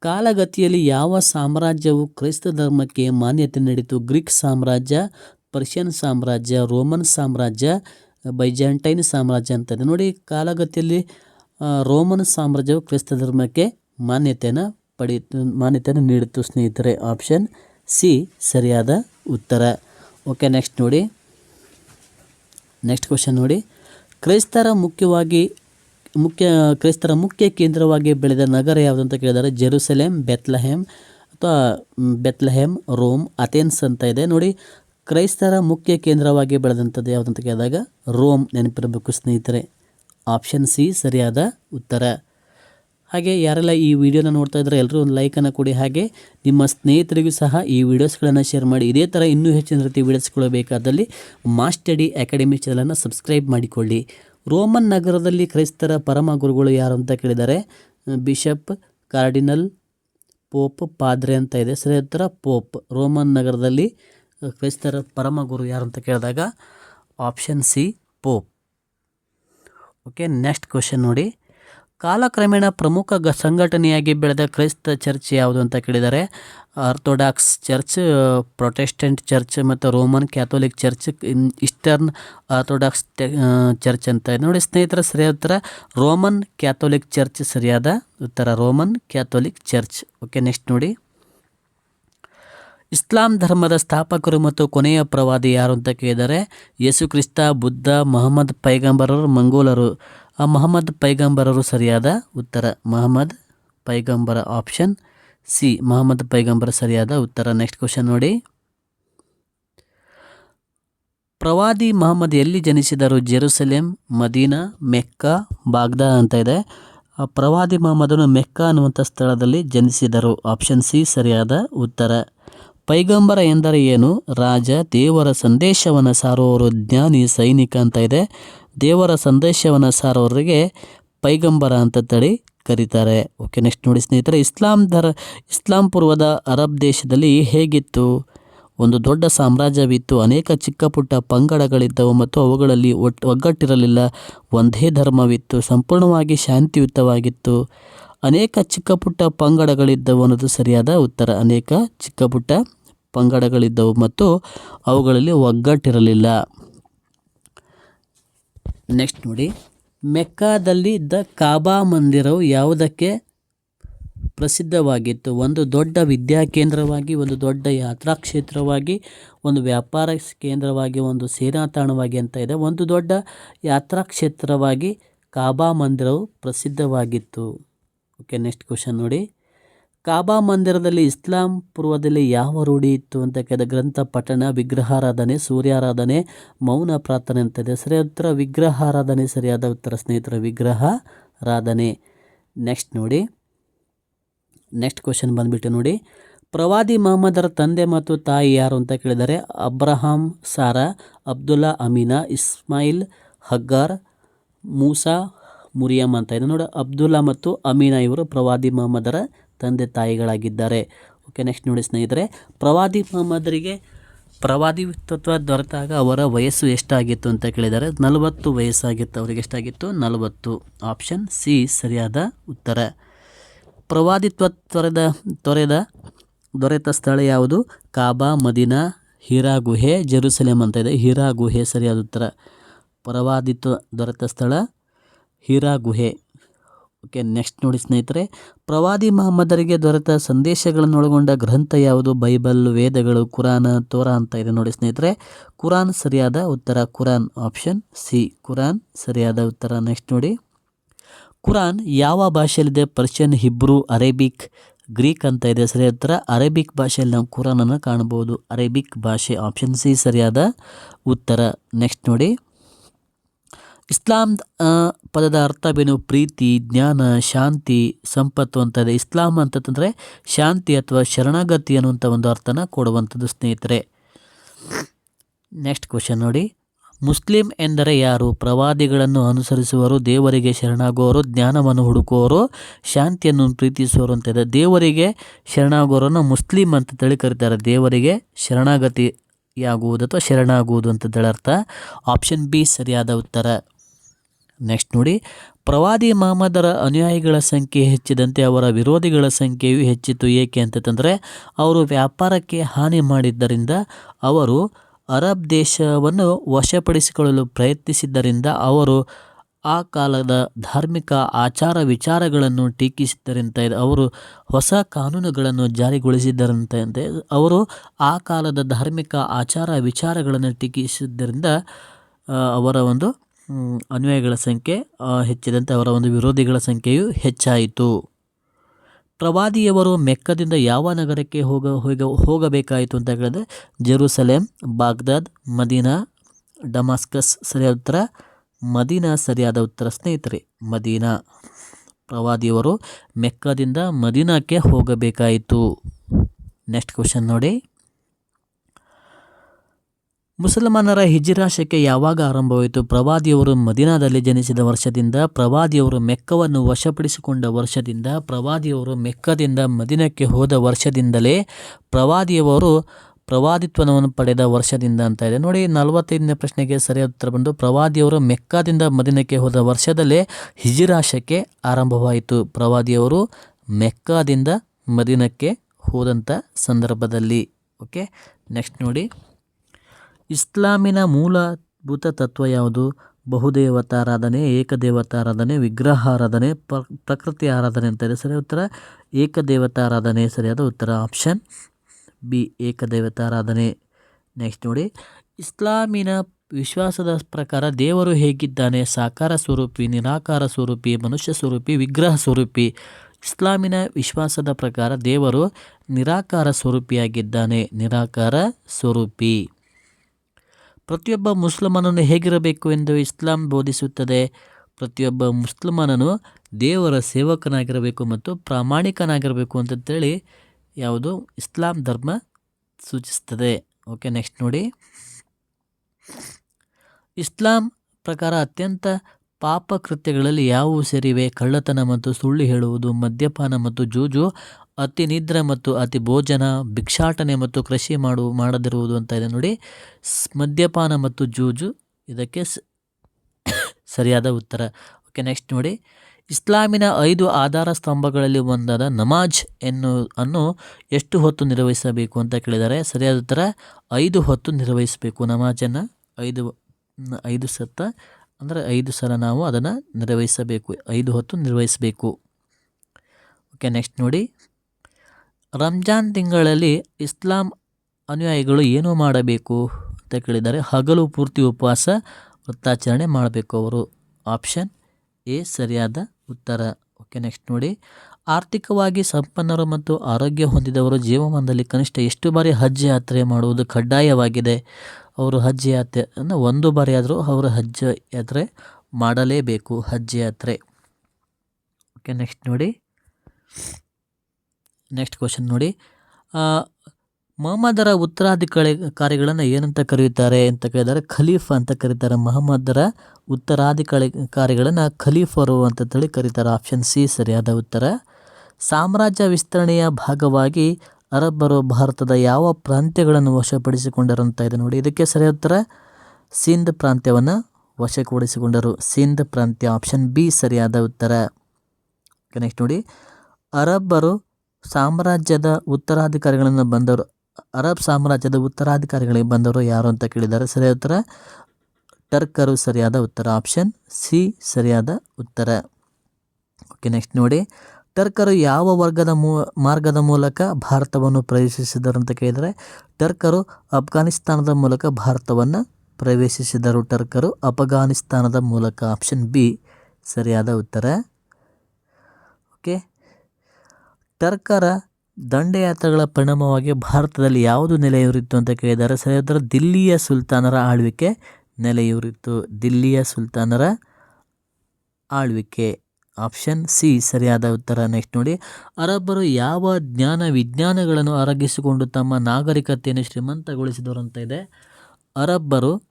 A: ಕಾಲಗತಿಯಲ್ಲಿ ಯಾವ ಸಾಮ್ರಾಜ್ಯವು ಕ್ರೈಸ್ತ ಧರ್ಮಕ್ಕೆ ಮಾನ್ಯತೆ ನೀಡಿತು? ಗ್ರೀಕ್ ಸಾಮ್ರಾಜ್ಯ, ಪರ್ಷಿಯನ್ ಸಾಮ್ರಾಜ್ಯ, ರೋಮನ್ ಸಾಮ್ರಾಜ್ಯ, ಬೈಜಾಂಟೈನ್ ಸಾಮ್ರಾಜ್ಯ ಅಂತ ಇದೆ ನೋಡಿ, ಕಾಲಗತಿಯಲ್ಲಿ ರೋಮನ್ ಸಾಮ್ರಾಜ್ಯವು ಕ್ರೈಸ್ತ ಧರ್ಮಕ್ಕೆ ಮಾನ್ಯತೆಯನ್ನು ಪಡಿ ಮಾನ್ಯತೆಯನ್ನು ನೀಡಿತು ಸ್ನೇಹಿತರೆ. ಆಪ್ಷನ್ ಸಿ, ಸರಿಯಾದ ಉತ್ತರ. ಓಕೆ, ನೆಕ್ಸ್ಟ್ ನೋಡಿ. ನೆಕ್ಸ್ಟ್ ಕ್ವಶನ್ ನೋಡಿ. ಕ್ರೈಸ್ತರ ಮುಖ್ಯವಾಗಿ ಮುಖ್ಯ, ಕ್ರೈಸ್ತರ ಮುಖ್ಯ ಕೇಂದ್ರವಾಗಿ ಬೆಳೆದ ನಗರ ಯಾವುದು ಅಂತ ಕೇಳಿದರೆ ಜೆರುಸಲೇಮ್, ಬೆತ್ಲಹೆಮ್ ಅಥವಾ ಬೆತ್ಲಹೆಮ್, ರೋಮ್, ಅಥೆನ್ಸ್ ಅಂತ ಇದೆ. ನೋಡಿ, ಕ್ರೈಸ್ತರ ಮುಖ್ಯ ಕೇಂದ್ರವಾಗಿ ಬೆಳೆದಂಥದ್ದು ಯಾವುದು ಅಂತ ಕೇಳಿದಾಗ ರೋಮ್ ನೆನಪಿರಬೇಕು ಸ್ನೇಹಿತರೆ. ಆಪ್ಷನ್ ಸಿ, ಸರಿಯಾದ ಉತ್ತರ. ಹಾಗೆ ಯಾರೆಲ್ಲ ಈ ವಿಡಿಯೋನ ನೋಡ್ತಾ ಇದ್ದಾರೆ ಎಲ್ಲರೂ ಒಂದು ಲೈಕನ್ನು ಕೊಡಿ. ಹಾಗೆ ನಿಮ್ಮ ಸ್ನೇಹಿತರಿಗೂ ಸಹ ಈ ವಿಡಿಯೋಸ್ಗಳನ್ನು ಶೇರ್ ಮಾಡಿ. ಇದೇ ಥರ ಇನ್ನೂ ಹೆಚ್ಚಿನ ರೀತಿ ವಿಡಿಯೋಸ್ಗಳು ಬೇಕಾದಲ್ಲಿ ಮಾಸ್ಟಡಿ ಅಕಾಡೆಮಿ ಚಾನಲನ್ನು ಸಬ್ಸ್ಕ್ರೈಬ್ ಮಾಡಿಕೊಳ್ಳಿ. ರೋಮನ್ ನಗರದಲ್ಲಿ ಕ್ರೈಸ್ತರ ಪರಮ ಗುರುಗಳು ಯಾರು ಅಂತ ಕೇಳಿದರೆ ಬಿಷಪ್, ಕಾರ್ಡಿನಲ್, ಪೋಪ್, ಪಾದ್ರೆ ಅಂತ ಇದೆ. ಸರಿ ಉತ್ತರ ಪೋಪ್, ರೋಮನ್ ನಗರದಲ್ಲಿ ಕ್ರೈಸ್ತರ ಪರಮ ಗುರು ಯಾರು ಅಂತ ಕೇಳಿದಾಗ option C pope. Okay, next question ನೋಡಿ. ಕಾಲಕ್ರಮೇಣ ಪ್ರಮುಖ ಗ ಸಂಘಟನೆಯಾಗಿ ಬೆಳೆದ ಕ್ರೈಸ್ತ ಚರ್ಚ್ ಯಾವುದು ಅಂತ ಕೇಳಿದರೆ, ಆರ್ಥೋಡಾಕ್ಸ್ ಚರ್ಚ್, ಪ್ರೊಟೆಸ್ಟೆಂಟ್ ಚರ್ಚ್ ಮತ್ತು ರೋಮನ್ ಕ್ಯಾಥೋಲಿಕ್ ಚರ್ಚ್, ಇನ್- ಈಸ್ಟರ್ನ್ ಆರ್ಥೋಡಾಕ್ಸ್ ಚರ್ಚ್ ಅಂತ. ನೋಡಿ ಸ್ನೇಹಿತರ, ಸರಿಯಾದ ಉತ್ತರ, ರೋಮನ್ ಕ್ಯಾಥೋಲಿಕ್ ಚರ್ಚ್ ಸರಿಯಾದ ಉತ್ತರ, Roman catholic church. Okay, next ನೋಡಿ. ಇಸ್ಲಾಂ ಧರ್ಮದ ಸ್ಥಾಪಕರು ಮತ್ತು ಕೊನೆಯ ಪ್ರವಾದಿ ಯಾರು ಅಂತ ಕೇಳಿದರೆ, ಯೇಸು ಕ್ರಿಸ್ತ, ಬುದ್ಧ, ಮೊಹಮ್ಮದ್ ಪೈಗಂಬರರು, ಮಂಗೋಲರು. ಮಹಮ್ಮದ್ ಪೈಗಂಬರರು ಸರಿಯಾದ ಉತ್ತರ. ಮಹಮ್ಮದ್ ಪೈಗಂಬರ ಆಪ್ಷನ್ ಸಿ ಮಹಮ್ಮದ್ ಪೈಗಂಬರ ಸರಿಯಾದ ಉತ್ತರ. ನೆಕ್ಸ್ಟ್ ಕ್ವಶನ್ ನೋಡಿ. ಪ್ರವಾದಿ ಮಹಮ್ಮದ್ ಎಲ್ಲಿ ಜನಿಸಿದರು? ಜೆರುಸಲೇಮ್ ಮದೀನಾ, ಮೆಕ್ಕಾ, ಬಾಗ್ದಾ ಅಂತ ಇದೆ. ಪ್ರವಾದಿ ಮಹಮ್ಮದನು ಮೆಕ್ಕಾ ಅನ್ನುವಂಥ ಸ್ಥಳದಲ್ಲಿ ಜನಿಸಿದರು. ಆಪ್ಷನ್ ಸಿ ಸರಿಯಾದ ಉತ್ತರ. ಪೈಗಂಬರ ಎಂದರೆ ಏನು? ರಾಜ, ದೇವರ ಸಂದೇಶವನ್ನು ಸಾರುವವರು ಜ್ಞಾನಿ, ಸೈನಿಕ ಅಂತ ಇದೆ. ದೇವರ ಸಂದೇಶವನ್ನು ಸಾರೋರಿಗೆ ಪೈಗಂಬರ ಅಂತ ತಳಿ ಕರೀತಾರೆ. ಓಕೆ ನೆಕ್ಸ್ಟ್ ನೋಡಿ ಸ್ನೇಹಿತರೆ, ಇಸ್ಲಾಂ ಧರ, ಇಸ್ಲಾಂ ಪೂರ್ವದ ಅರಬ್ ದೇಶದಲ್ಲಿ ಹೇಗಿತ್ತು? ಒಂದು ದೊಡ್ಡ ಸಾಮ್ರಾಜ್ಯವಿತ್ತು, ಅನೇಕ ಚಿಕ್ಕ ಪುಟ್ಟ ಪಂಗಡಗಳಿದ್ದವು ಮತ್ತು ಅವುಗಳಲ್ಲಿ ಒಟ್ಟು ಒಗ್ಗಟ್ಟಿರಲಿಲ್ಲ. ಒಂದೇ ಧರ್ಮವಿತ್ತು, ಸಂಪೂರ್ಣವಾಗಿ ಶಾಂತಿಯುತವಾಗಿತ್ತು. ಅನೇಕ ಚಿಕ್ಕ ಪುಟ್ಟ ಪಂಗಡಗಳಿದ್ದವು ಅನ್ನೋದು ಸರಿಯಾದ ಉತ್ತರ. ಅನೇಕ ಚಿಕ್ಕ ಪುಟ್ಟ ಪಂಗಡಗಳಿದ್ದವು ಮತ್ತು ಅವುಗಳಲ್ಲಿ ಒಗ್ಗಟ್ಟಿರಲಿಲ್ಲ. ನೆಕ್ಸ್ಟ್ ನೋಡಿ. ಮೆಕ್ಕಾದಲ್ಲಿ ಇದ್ದ ಕಾಬಾ ಮಂದಿರವು ಯಾವುದಕ್ಕೆ ಪ್ರಸಿದ್ಧವಾಗಿತ್ತು? ಒಂದು ದೊಡ್ಡ ವಿದ್ಯಾಕೇಂದ್ರವಾಗಿ, ಒಂದು ದೊಡ್ಡ ಯಾತ್ರಾ ಕ್ಷೇತ್ರವಾಗಿ, ಒಂದು ವ್ಯಾಪಾರ ಕೇಂದ್ರವಾಗಿ, ಒಂದು ಸೇನಾ ತಾಣವಾಗಿ ಅಂತ ಇದೆ. ಒಂದು ದೊಡ್ಡ ಯಾತ್ರಾ ಕ್ಷೇತ್ರವಾಗಿ ಕಾಬಾ ಮಂದಿರವು ಪ್ರಸಿದ್ಧವಾಗಿತ್ತು. ಓಕೆ ನೆಕ್ಸ್ಟ್ ಕ್ವಶನ್ ನೋಡಿ. ಕಾಬಾ ಮಂದಿರದಲ್ಲಿ ಇಸ್ಲಾಂ ಪೂರ್ವದಲ್ಲಿ ಯಾವ ರೂಢಿ ಇತ್ತು ಅಂತ ಕೇಳಿದ ಗ್ರಂಥ ಪಠಣ, ವಿಗ್ರಹಾರಾಧನೆ, ಸೂರ್ಯಾರಾಧನೆ, ಮೌನ ಪ್ರಾರ್ಥನೆ ಅಂತ ಇದೆ. ಸರಿಯಾದ ಉತ್ತರ ವಿಗ್ರಹಾರಾಧನೆ ಸರಿಯಾದ ಉತ್ತರ, ಸ್ನೇಹಿತರ, ವಿಗ್ರಹ ರಾಧನೆ. ನೆಕ್ಸ್ಟ್ ನೋಡಿ. ನೆಕ್ಸ್ಟ್ ಕ್ವಶನ್ ಬಂದುಬಿಟ್ಟು ನೋಡಿ. ಪ್ರವಾದಿ ಮಹಮ್ಮದರ ತಂದೆ ಮತ್ತು ತಾಯಿ ಯಾರು ಅಂತ ಕೇಳಿದರೆ, Abraham, Sarah, Abdullah, Amina, Ismail, Hagar, Musa, Mariam ಅಂತ ಇದೆ. ನೋಡಿ, ಅಬ್ದುಲ್ಲಾ ಮತ್ತು ಅಮೀನಾ ಇವರು ಪ್ರವಾದಿ ಮಹಮ್ಮದರ ತಂದೆ ತಾಯಿಗಳಾಗಿದ್ದಾರೆ. ಓಕೆ ನೆಕ್ಸ್ಟ್ ನೋಡಿ ಸ್ನೇಹಿತರೆ, ಪ್ರವಾದಿ ಮೊಹಮ್ಮದರಿಗೆ ಪ್ರವಾದಿ ತತ್ವ ದೊರೆತಾಗ ಅವರ ವಯಸ್ಸು ಎಷ್ಟಾಗಿತ್ತು ಅಂತ ಕೇಳಿದ್ದಾರೆ ನಲವತ್ತು ವಯಸ್ಸಾಗಿತ್ತು, ಅವರಿಗೆ ಎಷ್ಟಾಗಿತ್ತು? ನಲವತ್ತು. ಆಪ್ಷನ್ ಸಿ ಸರಿಯಾದ ಉತ್ತರ. ಪ್ರವಾದಿತ್ವ ತೊರೆದ ತೊರೆದ, ದೊರೆತ ಸ್ಥಳ ಯಾವುದು? ಕಾಬಾ, ಮದೀನಾ, ಹೀರಾ ಗುಹೆ, ಜೆರುಸಲೇಮ್ ಅಂತ ಇದೆ. ಹೀರಾ ಗುಹೆ, ಸರಿಯಾದ ಉತ್ತರ. ಪ್ರವಾದಿತ್ವ ದೊರೆತ ಸ್ಥಳ, ಹೀರಾ ಗುಹೆ. ಓಕೆ ನೆಕ್ಸ್ಟ್ ನೋಡಿ ಸ್ನೇಹಿತರೆ, ಪ್ರವಾದಿ ಮಹಮ್ಮದರಿಗೆ ದೊರೆತ ಸಂದೇಶಗಳನ್ನು ಒಳಗೊಂಡ ಗ್ರಂಥ ಯಾವುದು? ಬೈಬಲ್, ವೇದಗಳು, ಕುರಾನ್, ತೋರಾ ಅಂತ ಇದೆ ನೋಡಿ ಸ್ನೇಹಿತರೆ. ಕುರಾನ್ ಸರಿಯಾದ ಉತ್ತರ? ಕುರಾನ್ ಆಪ್ಷನ್ ಸಿ ಕುರಾನ್ ಸರಿಯಾದ ಉತ್ತರ? ನೆಕ್ಸ್ಟ್ ನೋಡಿ. ಕುರಾನ್ ಯಾವ ಭಾಷೆಯಲ್ಲಿದೆ? ಪರ್ಷಿಯನ್, ಹಿಬ್ರೂ, ಅರೇಬಿಕ್, ಗ್ರೀಕ್ ಅಂತ ಇದೆ ಸರಿಯಾದ ಉತ್ತರ. ಅರೇಬಿಕ್ ಭಾಷೆಯಲ್ಲಿ ನಾವು ಕುರಾನನ್ನು ಕಾಣಬಹುದು. ಅರೇಬಿಕ್ ಭಾಷೆ ಆಪ್ಷನ್ ಸಿ ಸರಿಯಾದ ಉತ್ತರ. ನೆಕ್ಸ್ಟ್ ನೋಡಿ. ಇಸ್ಲಾಂ ಪದದ ಅರ್ಥವೇನು? ಪ್ರೀತಿ, ಜ್ಞಾನ, ಶಾಂತಿ, ಸಂಪತ್ತು ಅಂತ ಇದೆ ಇಸ್ಲಾಂ ಅಂತಂದರೆ ಶಾಂತಿ ಅಥವಾ ಶರಣಾಗತಿ ಅನ್ನುವಂಥ ಒಂದು ಅರ್ಥನ ಕೊಡುವಂಥದ್ದು ಸ್ನೇಹಿತರೆ. ನೆಕ್ಸ್ಟ್ ಕ್ವಶನ್ ನೋಡಿ. ಮುಸ್ಲಿಂ ಎಂದರೆ ಯಾರು? ಪ್ರವಾದಿಗಳನ್ನು ಅನುಸರಿಸುವರು ದೇವರಿಗೆ ಶರಣಾಗುವವರು, ಜ್ಞಾನವನ್ನು ಹುಡುಕುವವರು, ಶಾಂತಿಯನ್ನು ಪ್ರೀತಿಸುವರು ಅಂತ ಇದೆ. ದೇವರಿಗೆ ಶರಣಾಗುವವರನ್ನು ಮುಸ್ಲಿಂ ಅಂತ ತಿಳಿ ಕರೀತಾರೆ. ದೇವರಿಗೆ ಶರಣಾಗತಿಯಾಗುವುದು ಅಥವಾ ಶರಣಾಗುವುದು ಅಂತ ಅರ್ಥ. ಆಪ್ಷನ್ ಬಿ ಸರಿಯಾದ ಉತ್ತರ. ನೆಕ್ಸ್ಟ್ ನೋಡಿ, ಪ್ರವಾದಿ ಮಹಮ್ಮದರ ಅನುಯಾಯಿಗಳ ಸಂಖ್ಯೆ ಹೆಚ್ಚಿದಂತೆ ಅವರ ವಿರೋಧಿಗಳ ಸಂಖ್ಯೆಯು ಹೆಚ್ಚಿತು ಏಕೆ ಅಂತಂದರೆ ಅವರು ವ್ಯಾಪಾರಕ್ಕೆ ಹಾನಿ ಮಾಡಿದ್ದರಿಂದ ಅವರು ಅರಬ್ ದೇಶವನ್ನು ವಶಪಡಿಸಿಕೊಳ್ಳಲು ಪ್ರಯತ್ನಿಸಿದ್ದರಿಂದ ಅವರು ಆ ಕಾಲದ ಧಾರ್ಮಿಕ ಆಚಾರ ವಿಚಾರಗಳನ್ನು ಟೀಕಿಸಿದ್ದರಂತ ಅವರು ಹೊಸ ಕಾನೂನುಗಳನ್ನು ಜಾರಿಗೊಳಿಸಿದ್ದರಂತೆ ಅವರು ಆ ಕಾಲದ ಧಾರ್ಮಿಕ ಆಚಾರ ವಿಚಾರಗಳನ್ನು ಟೀಕಿಸಿದ್ದರಿಂದ ಅವರ ಒಂದು ಅನುಯಾಯಿಗಳ ಸಂಖ್ಯೆ ಹೆಚ್ಚಿದಂತೆ ಅವರ ಒಂದು ವಿರೋಧಿಗಳ ಸಂಖ್ಯೆಯು ಹೆಚ್ಚಾಯಿತು. ಪ್ರವಾದಿಯವರು ಮೆಕ್ಕದಿಂದ ಯಾವ ನಗರಕ್ಕೆ ಹೋಗ ಹೋಗ, ಹೋಗಬೇಕಾಯಿತು ಅಂತ ಹೇಳಿದ್ರೆ ಜೆರೂಸಲೇಮ್ ಬಾಗ್ದಾದ್, ಮದೀನಾ, ಡಮಾಸ್ಕಸ್ ಸರಿಯಾದ ಉತ್ತರ, ಮದೀನಾ ಸರಿಯಾದ ಉತ್ತರ, ಸ್ನೇಹಿತರೆ, ಮದೀನಾ. ಪ್ರವಾದಿಯವರು ಮೆಕ್ಕದಿಂದ ಮದೀನಾಕ್ಕೆ ಹೋಗಬೇಕಾಯಿತು. ನೆಕ್ಸ್ಟ್ ಕ್ವಶನ್ ನೋಡಿ. ಮುಸಲ್ಮಾನರ ಹಿಜಿರಾಶಕ್ಕೆ ಯಾವಾಗ ಆರಂಭವಾಯಿತು? ಪ್ರವಾದಿಯವರು ಮದೀನಾದಲ್ಲಿ ಜನಿಸಿದ ವರ್ಷದಿಂದ ಪ್ರವಾದಿಯವರು ಮೆಕ್ಕವನ್ನು ವಶಪಡಿಸಿಕೊಂಡ ವರ್ಷದಿಂದ, ಪ್ರವಾದಿಯವರು ಮೆಕ್ಕದಿಂದ ಮದಿನಕ್ಕೆ ಹೋದ ವರ್ಷದಿಂದಲೇ ಪ್ರವಾದಿಯವರು ಪ್ರವಾದಿತ್ವವನ್ನು ಪಡೆದ ವರ್ಷದಿಂದ ಅಂತ ಇದೆ. ನೋಡಿ, ನಲವತ್ತೈದನೇ ಪ್ರಶ್ನೆಗೆ ಸರಿಯಾದ ಉತ್ತರ ಬಂದು, ಪ್ರವಾದಿಯವರು ಮೆಕ್ಕಾದಿಂದ ಮದಿನಕ್ಕೆ ಹೋದ ವರ್ಷದಲ್ಲೇ ಹಿಜಿರಾಶಕ್ಕೆ ಆರಂಭವಾಯಿತು. ಪ್ರವಾದಿಯವರು ಮೆಕ್ಕಾದಿಂದ ಮದಿನಕ್ಕೆ ಹೋದಂಥ ಸಂದರ್ಭದಲ್ಲಿ. ಓಕೆ, ನೆಕ್ಸ್ಟ್ ನೋಡಿ. ಇಸ್ಲಾಮಿನ ಮೂಲಭೂತ ತತ್ವ ಯಾವುದು? ಬಹುದೇವತಾರಾಧನೆ, ಏಕದೇವತಾರಾಧನೆ, ವಿಗ್ರಹಾರಾಧನೆ, ಪ್ರ, ಪ್ರಕೃತಿ ಆರಾಧನೆ ಅಂತ ಇದೆ. ಸರಿ ಉತ್ತರ? ಏಕದೇವತಾರಾಧನೆ ಸರಿಯಾದ ಉತ್ತರ. Option B, ಏಕದೇವತಾರಾಧನೆ. ನೆಕ್ಸ್ಟ್ ನೋಡಿ. ಇಸ್ಲಾಮಿನ ವಿಶ್ವಾಸದ ಪ್ರಕಾರ ದೇವರು ಹೇಗಿದ್ದಾನೆ? ಸಾಕಾರ ಸ್ವರೂಪಿ, ನಿರಾಕಾರ ಸ್ವರೂಪಿ, ಮನುಷ್ಯ ಸ್ವರೂಪಿ, ವಿಗ್ರಹ ಸ್ವರೂಪಿ. ಇಸ್ಲಾಮಿನ ವಿಶ್ವಾಸದ ಪ್ರಕಾರ ದೇವರು ನಿರಾಕಾರ ಸ್ವರೂಪಿಯಾಗಿದ್ದಾನೆ. ನಿರಾಕಾರ ಸ್ವರೂಪಿ. ಪ್ರತಿಯೊಬ್ಬ ಮುಸ್ಲಿಮನನ್ನು ಹೇಗಿರಬೇಕು ಎಂದು ಇಸ್ಲಾಂ ಬೋಧಿಸುತ್ತದೆ. ಪ್ರತಿಯೊಬ್ಬ ಮುಸ್ಲಿಮನನು ದೇವರ ಸೇವಕನಾಗಿರಬೇಕು ಮತ್ತು ಪ್ರಾಮಾಣಿಕನಾಗಿರಬೇಕು ಅಂತಂತೇಳಿ ಯಾವುದು ಇಸ್ಲಾಂ ಧರ್ಮ ಸೂಚಿಸ್ತದೆ ಓಕೆ, ನೆಕ್ಸ್ಟ್ ನೋಡಿ. ಇಸ್ಲಾಂ ಪ್ರಕಾರ ಅತ್ಯಂತ ಪಾಪ ಕೃತ್ಯಗಳಲ್ಲಿ ಯಾವುವು ಸೇರಿವೆ? ಕಳ್ಳತನ ಮತ್ತು ಸುಳ್ಳು ಹೇಳುವುದು, ಮದ್ಯಪಾನ ಮತ್ತು ಜೂಜು ಅತಿ ನಿದ್ರೆ ಮತ್ತು ಅತಿ ಭೋಜನ, ಭಿಕ್ಷಾಟನೆ ಮತ್ತು ಕೃಷಿ ಮಾಡು, ಮಾಡದಿರುವುದು ಅಂತ ಇದೆ ನೋಡಿ. ಮದ್ಯಪಾನ ಮತ್ತು ಜೂಜು, ಇದಕ್ಕೆ ಸರಿಯಾದ ಉತ್ತರ. ಓಕೆ ನೆಕ್ಸ್ಟ್ ನೋಡಿ. ಇಸ್ಲಾಮಿನ ಐದು ಆಧಾರ ಸ್ತಂಭಗಳಲ್ಲಿ ಒಂದಾದ ನಮಾಜ್ ಎನ್ನು, ಅನ್ನು ಎಷ್ಟು ಹೊತ್ತು ನಿರ್ವಹಿಸಬೇಕು ಅಂತ ಕೇಳಿದ್ದಾರೆ. ಸರಿಯಾದ ಉತ್ತರ, ಐದು ಹೊತ್ತು ನಿರ್ವಹಿಸಬೇಕು ನಮಾಜನ್ನು. ಐದು ಐದು ಸತ್ತ, ಅಂದರೆ ಐದು ಸಲ ನಾವು ಅದನ್ನು ನಿರ್ವಹಿಸಬೇಕು. ಐದು ಹೊತ್ತು ನಿರ್ವಹಿಸಬೇಕು. ಓಕೆ ನೆಕ್ಸ್ಟ್ ನೋಡಿ. ರಂಜಾನ್ ತಿಂಗಳಲ್ಲಿ ಇಸ್ಲಾಂ ಅನುಯಾಯಿಗಳು ಏನು ಮಾಡಬೇಕು ಅಂತ ಕೇಳಿದ್ದಾರೆ ಹಗಲು ಪೂರ್ತಿ ಉಪವಾಸ, ವೃತ್ತಾಚರಣೆ ಮಾಡಬೇಕು ಅವರು. ಆಪ್ಷನ್ ಎ, ಸರಿಯಾದ ಉತ್ತರ. ಓಕೆ, ನೆಕ್ಸ್ಟ್ ನೋಡಿ. ಆರ್ಥಿಕವಾಗಿ ಸಂಪನ್ನರು ಮತ್ತು ಆರೋಗ್ಯ ಹೊಂದಿದವರು ಜೀವಮಾನದಲ್ಲಿ ಕನಿಷ್ಠ ಎಷ್ಟು ಬಾರಿ ಹಜ್ ಯಾತ್ರೆ ಮಾಡುವುದು ಕಡ್ಡಾಯವಾಗಿದೆ? ಅವರು ಹಜ್ ಯಾತ್ರೆ, ಅಂದರೆ ಒಂದು ಬಾರಿ ಆದರೂ ಅವರು ಹಜ್ ಯಾತ್ರೆ ಮಾಡಲೇಬೇಕು, ಹಜ್ ಯಾತ್ರೆ. ಓಕೆ, ನೆಕ್ಸ್ಟ್ ನೋಡಿ. ನೆಕ್ಸ್ಟ್ ಕ್ವಶನ್ ನೋಡಿ. ಮಹಮ್ಮದರ ಉತ್ತರಾಧಿಕಾರಿ ಕಾರ್ಯಗಳನ್ನು ಏನಂತ ಕರೆಯುತ್ತಾರೆ ಅಂತ ಕೇಳಿದರೆ, ಖಲೀಫ್ ಅಂತ ಕರೀತಾರೆ. ಮೊಹಮ್ಮದರ ಉತ್ತರಾಧಿಕಾರಿ ಕಾರ್ಯಗಳನ್ನು ಖಲೀಫರು ಅಂತೇಳಿ ಕರೀತಾರೆ. ಆಪ್ಷನ್ ಸಿ ಸರಿಯಾದ ಉತ್ತರ. ಸಾಮ್ರಾಜ್ಯ ವಿಸ್ತರಣೆಯ ಭಾಗವಾಗಿ ಅರಬ್ಬರು ಭಾರತದ ಯಾವ ಪ್ರಾಂತ್ಯಗಳನ್ನು ವಶಪಡಿಸಿಕೊಂಡರು ಅಂತ ಇದೆ ನೋಡಿ. ಇದಕ್ಕೆ ಸರಿಯಾದ ಉತ್ತರ. ಸಿಂಧ್ ಪ್ರಾಂತ್ಯವನ್ನು ವಶಪಡಿಸಿಕೊಂಡರು. ಸಿಂಧ್ ಪ್ರಾಂತ್ಯ. ಆಪ್ಷನ್ ಬಿ ಸರಿಯಾದ ಉತ್ತರ. ನೆಕ್ಸ್ಟ್ ನೋಡಿ. ಅರಬ್ಬರು ಸಾಮ್ರಾಜ್ಯದ ಉತ್ತರಾಧಿಕಾರಿಗಳನ್ನು ಬಂದವರು, ಅರಬ್ ಸಾಮ್ರಾಜ್ಯದ ಉತ್ತರಾಧಿಕಾರಿಗಳಿಗೆ ಬಂದವರು ಯಾರು ಅಂತ ಕೇಳಿದ್ದಾರೆ ಸರಿಯಾದ ಉತ್ತರ, ಟರ್ಕರು ಸರಿಯಾದ ಉತ್ತರ ಆಪ್ಷನ್ ಸಿ ಸರಿಯಾದ ಉತ್ತರ. ಓಕೆ ನೆಕ್ಸ್ಟ್ ನೋಡಿ. ಟರ್ಕರು ಯಾವ ವರ್ಗದ ಮೂ, ಮಾರ್ಗದ ಮೂಲಕ ಭಾರತವನ್ನು ಪ್ರವೇಶಿಸಿದರು ಅಂತ ಕೇಳಿದರೆ, ಟರ್ಕರು ಅಫ್ಘಾನಿಸ್ತಾನದ ಮೂಲಕ ಭಾರತವನ್ನು ಪ್ರವೇಶಿಸಿದರು. ಟರ್ಕರು ಅಫ್ಘಾನಿಸ್ತಾನದ ಮೂಲಕ ಆಪ್ಷನ್ ಬಿ ಸರಿಯಾದ ಉತ್ತರ. ಓಕೆ ಟರ್ಕರ ದಂಡಯಾತ್ರೆಗಳ ಪರಿಣಾಮವಾಗಿ ಭಾರತದಲ್ಲಿ ಯಾವುದು ನೆಲೆಯೂರಿತ್ತು ಅಂತ ಕೇಳಿದ್ದಾರೆ ಸರಿಯಾದ ದಿಲ್ಲಿಯ ಸುಲ್ತಾನರ ಆಳ್ವಿಕೆ ನೆಲೆಯೂರಿತ್ತು. ದಿಲ್ಲಿಯ ಸುಲ್ತಾನರ ಆಳ್ವಿಕೆ. ಆಪ್ಷನ್ ಸಿ, ಸರಿಯಾದ ಉತ್ತರ. ನೆಕ್ಸ್ಟ್ ನೋಡಿ. ಅರಬ್ಬರು ಯಾವ ಜ್ಞಾನ ವಿಜ್ಞಾನಗಳನ್ನು ಅರಗಿಸಿಕೊಂಡು ತಮ್ಮ ನಾಗರಿಕತೆಯನ್ನು ಶ್ರೀಮಂತಗೊಳಿಸಿದವರು ಅಂತ ಇದೆ. ಅರಬ್ಬರು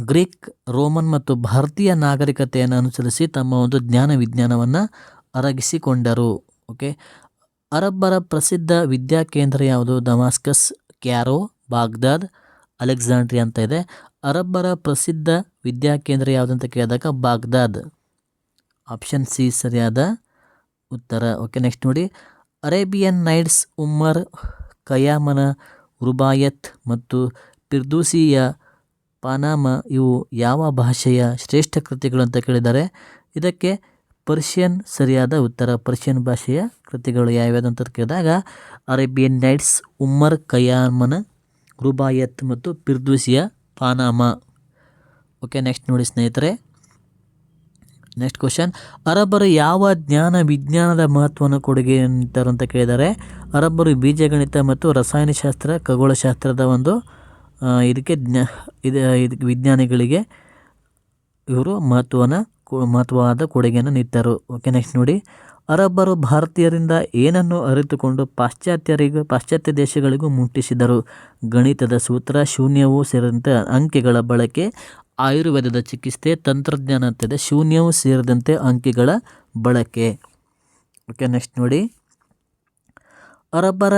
A: ಗ್ರೀಕ್, ರೋಮನ್ ಮತ್ತು ಭಾರತೀಯ ನಾಗರಿಕತೆಯನ್ನು ಅನುಸರಿಸಿ ತಮ್ಮ ಒಂದು ಜ್ಞಾನ ವಿಜ್ಞಾನವನ್ನು ಅರಗಿಸಿಕೊಂಡರು. ಓಕೆ? ಅರಬ್ಬರ ಪ್ರಸಿದ್ಧ ವಿದ್ಯಾಕೇಂದ್ರ ಯಾವುದು? ದಮಾಸ್ಕಸ್, ಕ್ಯಾರೋ, ಬಾಗ್ದಾದ್ ಅಲೆಕ್ಸಾಂಡ್ರಿ ಅಂತ ಇದೆ. ಅರಬ್ಬರ ಪ್ರಸಿದ್ಧ ವಿದ್ಯಾಕೇಂದ್ರ ಅಂತ ಕೇಳಿದಾಗ ಬಾಗ್ದಾದ್. ಆಪ್ಷನ್ ಸಿ ಸರಿಯಾದ ಉತ್ತರ. ಓಕೆ, ನೆಕ್ಸ್ಟ್ ನೋಡಿ. ಅರೇಬಿಯನ್ ನೈಟ್ಸ್ ಉಮ್ಮರ್, ಕಯಾಮನ, ರುಬಾಯತ್ ಮತ್ತು ಪಿರ್ದೂಸಿಯ ಪಾನಾಮ ಇವು ಯಾವ ಭಾಷೆಯ ಶ್ರೇಷ್ಠ ಕೃತಿಗಳು ಅಂತ ಕೇಳಿದ್ದಾರೆ? ಇದಕ್ಕೆ ಪರ್ಷಿಯನ್ ಸರಿಯಾದ ಉತ್ತರ ಪರ್ಷಿಯನ್ ಭಾಷೆಯ ಕೃತಿಗಳು ಯಾವ್ಯಾವುದು ಅಂತ ಕೇಳಿದಾಗ, ಅರೇಬಿಯನ್ ನೈಟ್ಸ್, ಉಮ್ಮರ್ ಕಯಾಮನ, ರುಬಾಯತ್ ಮತ್ತು ಪಿರ್ದೂಸಿಯ ಪಾನಾಮ. ಓಕೆ ನೆಕ್ಸ್ಟ್ ನೋಡಿ ಸ್ನೇಹಿತರೆ. ನೆಕ್ಸ್ಟ್ ಕ್ವಶನ್ ಅರಬ್ಬರು ಯಾವ ಜ್ಞಾನ ವಿಜ್ಞಾನದ ಮಹತ್ವವನ್ನು ಕೊಡುಗೆ ನೀಡ್ತಾರೆ ಅಂತ ಕೇಳಿದ್ದಾರೆ ಅರಬ್ಬರು ಬೀಜಗಣಿತ ಮತ್ತು ರಸಾಯನಶಾಸ್ತ್ರ, ಖಗೋಳಶಾಸ್ತ್ರದ ಒಂದು ಇದಕ್ಕೆ ಜ್ಞಾ, ಇದು, ಇದಕ್ಕೆ ವಿಜ್ಞಾನಿಗಳಿಗೆ ಇವರು ಮಹತ್ವನ ಕೊ- ಮಹತ್ವವಾದ ಕೊಡುಗೆಯನ್ನು ನೀಡ್ತಾರೆ. ಓಕೆ ನೆಕ್ಸ್ಟ್ ನೋಡಿ. ಅರಬ್ಬರು ಭಾರತೀಯರಿಂದ ಏನನ್ನು ಅರಿತುಕೊಂಡು ಪಾಶ್ಚಾತ್ಯರಿಗೂ, ಪಾಶ್ಚಾತ್ಯ ದೇಶಗಳಿಗೂ ಮುಟ್ಟಿಸಿದರು? ಗಣಿತದ ಸೂತ್ರ, ಶೂನ್ಯವೂ ಸೇರಿದಂತೆ ಅಂಕೆಗಳ ಬಳಕೆ, ಆಯುರ್ವೇದದ ಚಿಕಿತ್ಸೆ ತಂತ್ರಜ್ಞಾನ ಅಂತಿದೆ ಶೂನ್ಯವೂ ಸೇರಿದಂತೆ ಅಂಕೆಗಳ ಬಳಕೆ. ಓಕೆ ನೆಕ್ಸ್ಟ್ ನೋಡಿ. ಅರಬ್ಬರ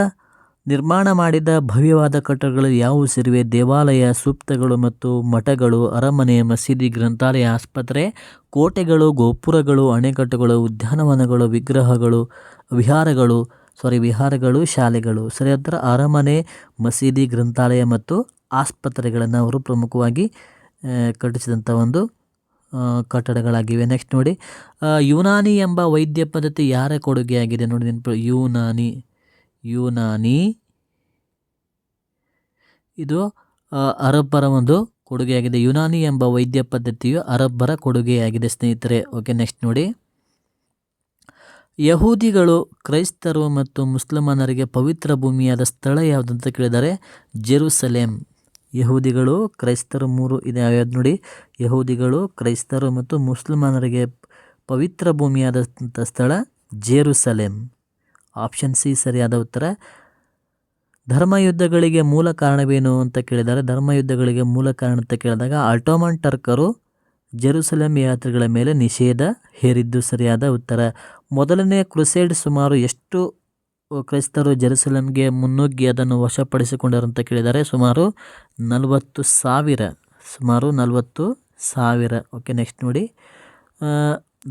A: ನಿರ್ಮಾಣ ಮಾಡಿದ ಭವ್ಯವಾದ ಕಟ್ಟಡಗಳು ಯಾವುವು ಸೇರಿವೆ? ದೇವಾಲಯ, ಸೂಪ್ತಗಳು ಮತ್ತು ಮಠಗಳು, ಅರಮನೆ, ಮಸೀದಿ, ಗ್ರಂಥಾಲಯ, ಆಸ್ಪತ್ರೆ, ಕೋಟೆಗಳು, ಗೋಪುರಗಳು, ಅಣೆಕಟ್ಟುಗಳು, ಉದ್ಯಾನವನಗಳು, ವಿಗ್ರಹಗಳು, ವಿಹಾರಗಳು ಸಾರಿ ವಿಹಾರಗಳು, ಶಾಲೆಗಳು. ಸರಿಯಾದ ಅರಮನೆ, ಮಸೀದಿ, ಗ್ರಂಥಾಲಯ ಮತ್ತು ಆಸ್ಪತ್ರೆಗಳನ್ನು ಅವರು ಪ್ರಮುಖವಾಗಿ ಕಟ್ಟಿಸಿದಂಥ ಒಂದು ಕಟ್ಟಡಗಳಾಗಿವೆ. ನೆಕ್ಸ್ಟ್ ನೋಡಿ ಯುನಾನಿ ಎಂಬ ವೈದ್ಯ ಪದ್ಧತಿ ಯಾರ ಕೊಡುಗೆಯಾಗಿದೆ? ನೋಡಿ, ನೆನಪು, ಯುನಾನಿ. ಯುನಾನಿ. ಇದು ಅರಬ್ಬರ ಒಂದು ಕೊಡುಗೆಯಾಗಿದೆ. ಯುನಾನಿ ಎಂಬ ವೈದ್ಯ ಪದ್ಧತಿಯು ಅರಬ್ಬರ ಕೊಡುಗೆಯಾಗಿದೆ, ಸ್ನೇಹಿತರೆ. ಓಕೆ ನೆಕ್ಸ್ಟ್ ನೋಡಿ. ಯಹೂದಿಗಳು ಕ್ರೈಸ್ತರು ಮತ್ತು ಮುಸ್ಲಿಮನರಿಗೆ ಪವಿತ್ರ ಭೂಮಿಯಾದ ಸ್ಥಳ ಯಾವುದಂತ ಕೇಳಿದರೆ, ಜೆರುಸಲೇಮ್. ಯಹೂದಿಗಳು ಕ್ರೈಸ್ತರು ಮೂರು ಇದೆ. ಯಾವ್ಯಾವ್ದು ನೋಡಿ? ಯಹೂದಿಗಳು ಕ್ರೈಸ್ತರು ಮತ್ತು ಮುಸ್ಲಿಮನರಿಗೆ ಪವಿತ್ರ ಭೂಮಿಯಾದಂಥ ಸ್ಥಳ ಜೇರುಸಲೇಮ್. ಆಪ್ಷನ್ ಸಿ ಸರಿಯಾದ ಉತ್ತರ. ಧರ್ಮಯುದ್ಧಗಳಿಗೆ ಮೂಲ ಕಾರಣವೇನು ಅಂತ ಕೇಳಿದ್ದಾರೆ ಧರ್ಮಯುದ್ಧಗಳಿಗೆ ಮೂಲ ಕಾರಣ ಅಂತ ಕೇಳಿದಾಗ ಅಲ್ಟೋಮನ್ ಟರ್ಕರು ಜೆರುಸಲೇಮ್ ಯಾತ್ರೆಗಳ ಮೇಲೆ ನಿಷೇಧ ಹೇರಿದ್ದು ಸರಿಯಾದ ಉತ್ತರ. ಮೊದಲನೇ ಕ್ರುಸೇಡ್ ಸುಮಾರು ಎಷ್ಟು ಕ್ರೈಸ್ತರು ಜೆರುಸಲೇಮ್ಗೆ ಮುನ್ನುಗ್ಗಿ ಅದನ್ನು ವಶಪಡಿಸಿಕೊಂಡರು ಅಂತ ಕೇಳಿದರೆ ಸುಮಾರು ನಲವತ್ತು ಸಾವಿರ, ಸುಮಾರು ನಲವತ್ತು ಸಾವಿರ. ಓಕೆ, ನೆಕ್ಸ್ಟ್ ನೋಡಿ.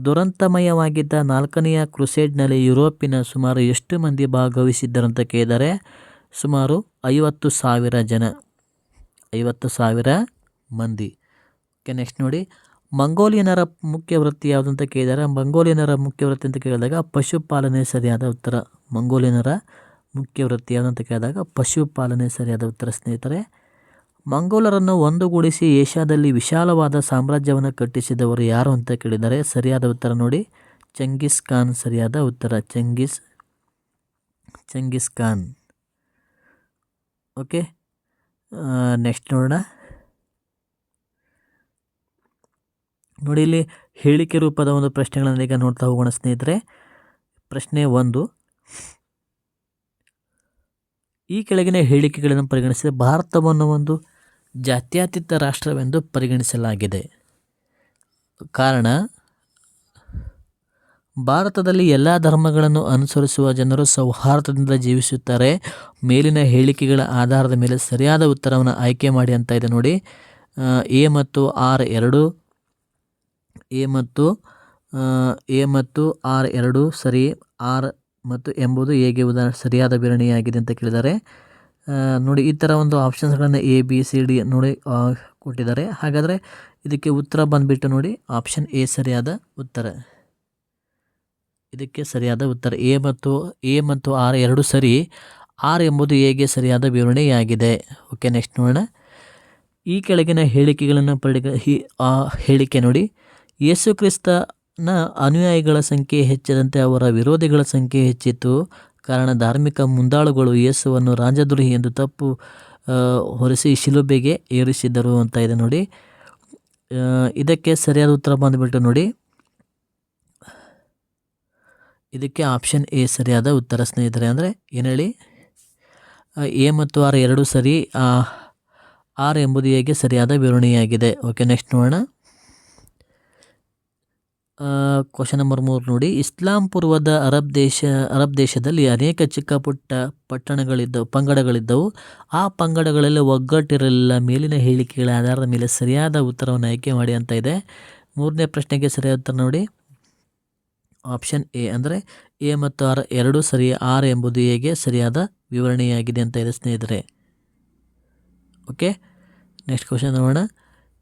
A: ದುರಂತಮಯವಾಗಿದ್ದ ನಾಲ್ಕನೆಯ ಕ್ರುಸೇಡ್ನಲ್ಲಿ ಯುರೋಪಿನ ಸುಮಾರು ಎಷ್ಟು ಮಂದಿ ಭಾಗವಹಿಸಿದ್ದರಂತ ಅಂತ ಕೇಳಿದ್ದಾರೆ ಸುಮಾರು ಐವತ್ತು ಸಾವಿರ ಜನ. ಐವತ್ತು ಸಾವಿರ ಮಂದಿ. ಓಕೆ, ನೆಕ್ಸ್ಟ್ ನೋಡಿ. ಮಂಗೋಲಿಯನರ ಮುಖ್ಯ ವೃತ್ತಿ ಯಾವುದು ಅಂತ ಕೇಳಿದರೆ, ಮಂಗೋಲಿಯನರ ಮುಖ್ಯ ವೃತ್ತಿ ಅಂತ ಕೇಳಿದಾಗ ಪಶುಪಾಲನೆ ಸರಿಯಾದ ಉತ್ತರ. ಮಂಗೋಲಿಯನರ ಮುಖ್ಯ ವೃತ್ತಿ ಯಾವುದು ಅಂತ ಕೇಳಿದಾಗ ಪಶುಪಾಲನೆ ಸರಿಯಾದ ಉತ್ತರ, ಸ್ನೇಹಿತರೆ. ಮಂಗೋಲರನ್ನು ಒಂದುಗೂಡಿಸಿ ಏಷ್ಯಾದಲ್ಲಿ ವಿಶಾಲವಾದ ಸಾಮ್ರಾಜ್ಯವನ್ನು ಕಟ್ಟಿಸಿದವರು ಯಾರು ಅಂತ ಕೇಳಿದರೆ ಸರಿಯಾದ ಉತ್ತರ ನೋಡಿ. ಚಂಗಿಸ್ ಖಾನ್ ಸರಿಯಾದ ಉತ್ತರ. Genghis Genghis Khan. Okay next ನೋಡೋಣ. ನೋಡಿ ಇಲ್ಲಿ ಹೇಳಿಕೆ ರೂಪದ ಒಂದು ಪ್ರಶ್ನೆಗಳನ್ನು ಈಗ ನೋಡ್ತಾ ಹೋಗೋಣ ಸ್ನೇಹಿತರೆ. ಪ್ರಶ್ನೆ ಒಂದು ಈ ಕೆಳಗಿನ ಹೇಳಿಕೆಗಳನ್ನು ಪರಿಗಣಿಸಿದ ಭಾರತವನ್ನು ಒಂದು ಜಾತ್ಯತೀತ ರಾಷ್ಟ್ರವೆಂದು ಪರಿಗಣಿಸಲಾಗಿದೆ. ಕಾರಣ, ಭಾರತದಲ್ಲಿ ಎಲ್ಲ ಧರ್ಮಗಳನ್ನು ಅನುಸರಿಸುವ ಜನರು ಸೌಹಾರ್ದದಿಂದ ಜೀವಿಸುತ್ತಾರೆ. ಮೇಲಿನ ಹೇಳಿಕೆಗಳ ಆಧಾರದ ಮೇಲೆ ಸರಿಯಾದ ಉತ್ತರವನ್ನು ಆಯ್ಕೆ ಮಾಡಿ ಅಂತ ಇದೆ ನೋಡಿ. ಎ ಮತ್ತು ಆರ್ ಎರಡು, ಎ ಮತ್ತು ಎ ಮತ್ತು ಆರ್ ಎರಡು ಸರಿ, ಆರ್ ಮತ್ತು ಎಂಬುದು ಹೇಗೆ ಉದಾಹರಣೆ ಸರಿಯಾದ ವಿವರಣೆಯಾಗಿದೆ ಅಂತ ಕೇಳಿದ್ದಾರೆ ನೋಡಿ ಈ ಥರ ಒಂದು ಆಪ್ಷನ್ಸ್ಗಳನ್ನು ಎ ಬಿ ಸಿ ಡಿ ನೋಡಿ ಕೊಟ್ಟಿದ್ದಾರೆ. ಹಾಗಾದರೆ ಇದಕ್ಕೆ ಉತ್ತರ ಬಂದುಬಿಟ್ಟು ನೋಡಿ ಆಪ್ಷನ್ ಎ ಸರಿಯಾದ ಉತ್ತರ. ಇದಕ್ಕೆ ಸರಿಯಾದ ಉತ್ತರ. ಎ ಮತ್ತು ಎ ಮತ್ತು ಆರ್ ಎರಡು ಸರಿ ಆರ್ ಎಂಬುದು ಎಗೆ ಸರಿಯಾದ ವಿವರಣೆಯಾಗಿದೆ? ಓಕೆ ನೆಕ್ಸ್ಟ್ ನೋಡೋಣ. ಈ ಕೆಳಗಿನ ಹೇಳಿಕೆಗಳನ್ನು ಆ, ಹೇಳಿಕೆ ನೋಡಿ. ಯೇಸು ಕ್ರಿಸ್ತನ ಅನುಯಾಯಿಗಳ ಸಂಖ್ಯೆ ಹೆಚ್ಚದಂತೆ ಅವರ ವಿರೋಧಿಗಳ ಸಂಖ್ಯೆ ಹೆಚ್ಚಿತು ಕಾರಣ ಧಾರ್ಮಿಕ ಮುಂದಾಳುಗಳು ಯೇಸುವನ್ನು ರಾಜದ್ರೋಹಿ ಎಂದು ತಪ್ಪು ಹೊರಿಸಿ ಶಿಲುಬೆಗೆ ಏರಿಸಿದರು ಅಂತ ಇದೆ ನೋಡಿ. ಇದಕ್ಕೆ ಸರಿಯಾದ ಉತ್ತರ ಬಂದುಬಿಟ್ಟು ನೋಡಿ. ಇದಕ್ಕೆ ಆಪ್ಷನ್ ಎ ಸರಿಯಾದ ಉತ್ತರ ಸ್ನೇಹಿತರೆ, ಅಂದರೆ ಏನು ಹೇಳಿ? ಎ ಮತ್ತು ಆರ್ ಎರಡೂ ಸರಿ ಆರ್ ಎಂಬುದು ಹೇಗೆ ಸರಿಯಾದ ವಿವರಣೆಯಾಗಿದೆ. ಓಕೆ, ನೆಕ್ಸ್ಟ್ ನೋಡೋಣ. ಕ್ವಶನ್ ನಂಬರ್ ಮೂರು ನೋಡಿ. ಇಸ್ಲಾಂ ಪೂರ್ವದ ಅರಬ್ ದೇಶ, ಅರಬ್ ದೇಶದಲ್ಲಿ ಅನೇಕ ಚಿಕ್ಕ ಪುಟ್ಟ ಪಟ್ಟಣಗಳಿದ್ದವು, ಪಂಗಡಗಳಿದ್ದವು. ಆ ಪಂಗಡಗಳಲ್ಲಿ ಒಗ್ಗಟ್ಟಿರಲಿಲ್ಲ. ಮೇಲಿನ ಹೇಳಿಕೆಗಳ ಆಧಾರದ ಮೇಲೆ ಸರಿಯಾದ ಉತ್ತರವನ್ನು ಆಯ್ಕೆ ಮಾಡಿ ಅಂತ ಇದೆ. ಮೂರನೇ ಪ್ರಶ್ನೆಗೆ ಸರಿಯಾದ ಉತ್ತರ ನೋಡಿ. ಆಪ್ಷನ್ ಎ ಅಂದರೆ ಎ ಮತ್ತು ಆರ್ ಎರಡೂ ಸರಿ ಆರ್ ಎಂಬುದು ಹೇಗೆ ಸರಿಯಾದ ವಿವರಣೆಯಾಗಿದೆ ಅಂತ ಇದೆ ಸ್ನೇಹಿತರೆ. ಓಕೆ,
B: ನೆಕ್ಸ್ಟ್ ಕ್ವಶನ್ ನೋಡೋಣ.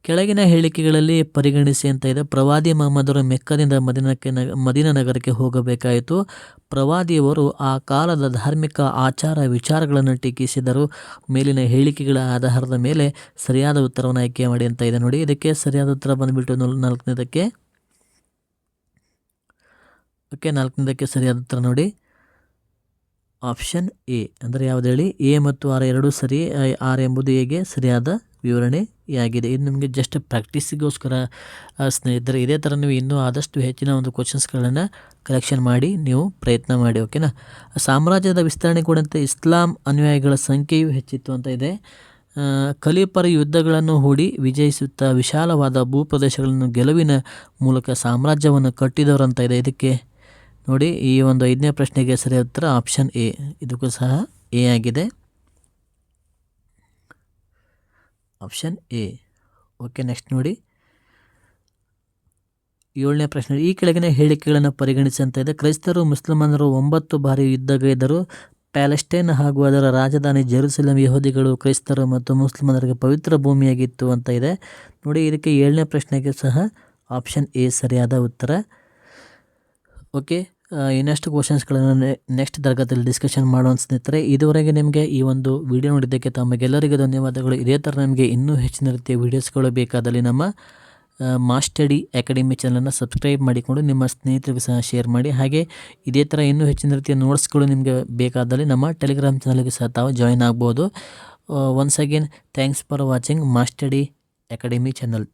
B: ಕೆಳಗಿನ ಹೇಳಿಕೆಗಳಲ್ಲಿ ಪರಿಗಣಿಸಿ ಅಂತ ಇದೆ. ಪ್ರವಾದಿ ಮಹಮ್ಮದರು ಮೆಕ್ಕದಿಂದ ಮದಿನಕ್ಕೆ ನಗ, ಮದಿನ ನಗರಕ್ಕೆ ಹೋಗಬೇಕಾಯಿತು. ಪ್ರವಾದಿಯವರು ಆ ಕಾಲದ ಧಾರ್ಮಿಕ ಆಚಾರ ವಿಚಾರಗಳನ್ನು ಟೀಕಿಸಿದರು. ಮೇಲಿನ ಹೇಳಿಕೆಗಳ ಆಧಾರದ ಮೇಲೆ ಸರಿಯಾದ ಉತ್ತರವನ್ನು ಆಯ್ಕೆ ಮಾಡಿ ಅಂತ ಇದೆ ನೋಡಿ. ಇದಕ್ಕೆ ಸರಿಯಾದ ಉತ್ತರ ಬಂದುಬಿಟ್ಟು ನಾಲ್ಕನೇದಕ್ಕೆ? ಓಕೆ, ನಾಲ್ಕನೇದಕ್ಕೆ ಸರಿಯಾದ ಉತ್ತರ ನೋಡಿ. Option A. ಅಂದರೆ ಯಾವ್ದು ಹೇಳಿ? ಎ ಮತ್ತು ಆರ್ ಎರಡೂ ಸರಿ ಆರ್ ಎಂಬುದು ಎಗೆ ಸರಿಯಾದ ವಿವರಣೆಯಾಗಿದೆ. ಇದು ನಿಮಗೆ ಜಸ್ಟ್ ಪ್ರಾಕ್ಟೀಸಿಗೋಸ್ಕರ ಸ್ನೇಹಿತರೆ, ಇದೇ ಥರ ನೀವು ಇನ್ನೂ ಆದಷ್ಟು ಹೆಚ್ಚಿನ ಒಂದು ಕ್ವಶನ್ಸ್ಗಳನ್ನು ಕಲೆಕ್ಷನ್ ಮಾಡಿ ನೀವು ಪ್ರಯತ್ನ ಮಾಡಿ ಓಕೆನಾ ಸಾಮ್ರಾಜ್ಯದ ವಿಸ್ತರಣೆ ಕೂಡಂತೆ ಇಸ್ಲಾಂ ಅನುಯಾಯಿಗಳ ಸಂಖ್ಯೆಯೂ ಹೆಚ್ಚಿತ್ತು ಅಂತ ಇದೆ. ಕಲಿಪರ ಯುದ್ಧಗಳನ್ನು ಹೂಡಿ ವಿಜಯಿಸುತ್ತಾ ವಿಶಾಲವಾದ ಭೂಪ್ರದೇಶಗಳನ್ನು ಗೆಲುವಿನ ಮೂಲಕ ಸಾಮ್ರಾಜ್ಯವನ್ನು ಕಟ್ಟಿದವರು ಅಂತ ಇದೆ. ಇದಕ್ಕೆ ನೋಡಿ ಈ ಒಂದು ಐದನೇ ಪ್ರಶ್ನೆಗೆ ಸರಿಯಾದ ಉತ್ತರ ಆಪ್ಷನ್ ಎ ಇದಕ್ಕೂ ಸಹ ಎ ಆಗಿದೆ. ಆಪ್ಷನ್ ಎ ಓಕೆ ನೆಕ್ಸ್ಟ್ ನೋಡಿ. ಏಳನೇ ಪ್ರಶ್ನೆ. ಈ ಕೆಳಗಿನ ಹೇಳಿಕೆಗಳನ್ನು ಪರಿಗಣಿಸಿ ಅಂತ ಇದೆ. ಕ್ರೈಸ್ತರು ಮುಸ್ಲಿಮನ್ನರು ಒಂಬತ್ತು ಬಾರಿ ಯುದ್ಧಗೈದರು ಪ್ಯಾಲೆಸ್ಟೈನ್ ಹಾಗೂ ಅದರ ರಾಜಧಾನಿ ಜೆರುಸಲೇಂ ಯಹೋದಿಗಳು ಕ್ರೈಸ್ತರು ಮತ್ತು ಮುಸ್ಲಿಮರಿಗೆ ಪವಿತ್ರ ಭೂಮಿಯಾಗಿತ್ತು ಅಂತ ಇದೆ. ನೋಡಿ, ಇದಕ್ಕೆ ಏಳನೇ ಪ್ರಶ್ನೆಗೆ ಸಹ ಆಪ್ಷನ್ ಎ ಸರಿಯಾದ ಉತ್ತರ. ಓಕೆ ಇನ್ನಷ್ಟು ಕ್ವಶನ್ಸ್ಗಳನ್ನು ನೆಕ್ಸ್ಟ್ ತರಗತಿಯಲ್ಲಿ ಡಿಸ್ಕಷನ್ ಮಾಡೋಣ ಸ್ನೇಹಿತರೆ. ಇದುವರೆಗೆ ನಿಮಗೆ ಈ ಒಂದು ವಿಡಿಯೋ ನೋಡಿದ್ದಕ್ಕೆ ತಮಗೆಲ್ಲರಿಗೂ ಧನ್ಯವಾದಗಳು. ಇದೇ ಥರ ನಿಮಗೆ ಇನ್ನೂ ಹೆಚ್ಚಿನ ರೀತಿಯ ವೀಡಿಯೋಸ್ಗಳು ಬೇಕಾದಲ್ಲಿ ನಮ್ಮ ಮಾಸ್ಟಡಿ ಅಕಾಡೆಮಿ ಚಾನಲನ್ನು ಸಬ್ಸ್ಕ್ರೈಬ್ ಮಾಡಿಕೊಂಡು ನಿಮ್ಮ ಸ್ನೇಹಿತರಿಗೂ ಸಹ ಶೇರ್ ಮಾಡಿ. ಹಾಗೆ ಇದೇ ಥರ ಇನ್ನೂ ಹೆಚ್ಚಿನ ರೀತಿಯ ನೋಟ್ಸ್ಗಳು ನಿಮಗೆ ಬೇಕಾದಲ್ಲಿ ನಮ್ಮ ಟೆಲಿಗ್ರಾಮ್ ಚಾನಲ್ಗೆ ಸಹ ತಾವು ಜಾಯಿನ್ ಆಗ್ಬೋದು. Once again thanks for watching ಮಾಸ್ಟಡಿ academy channel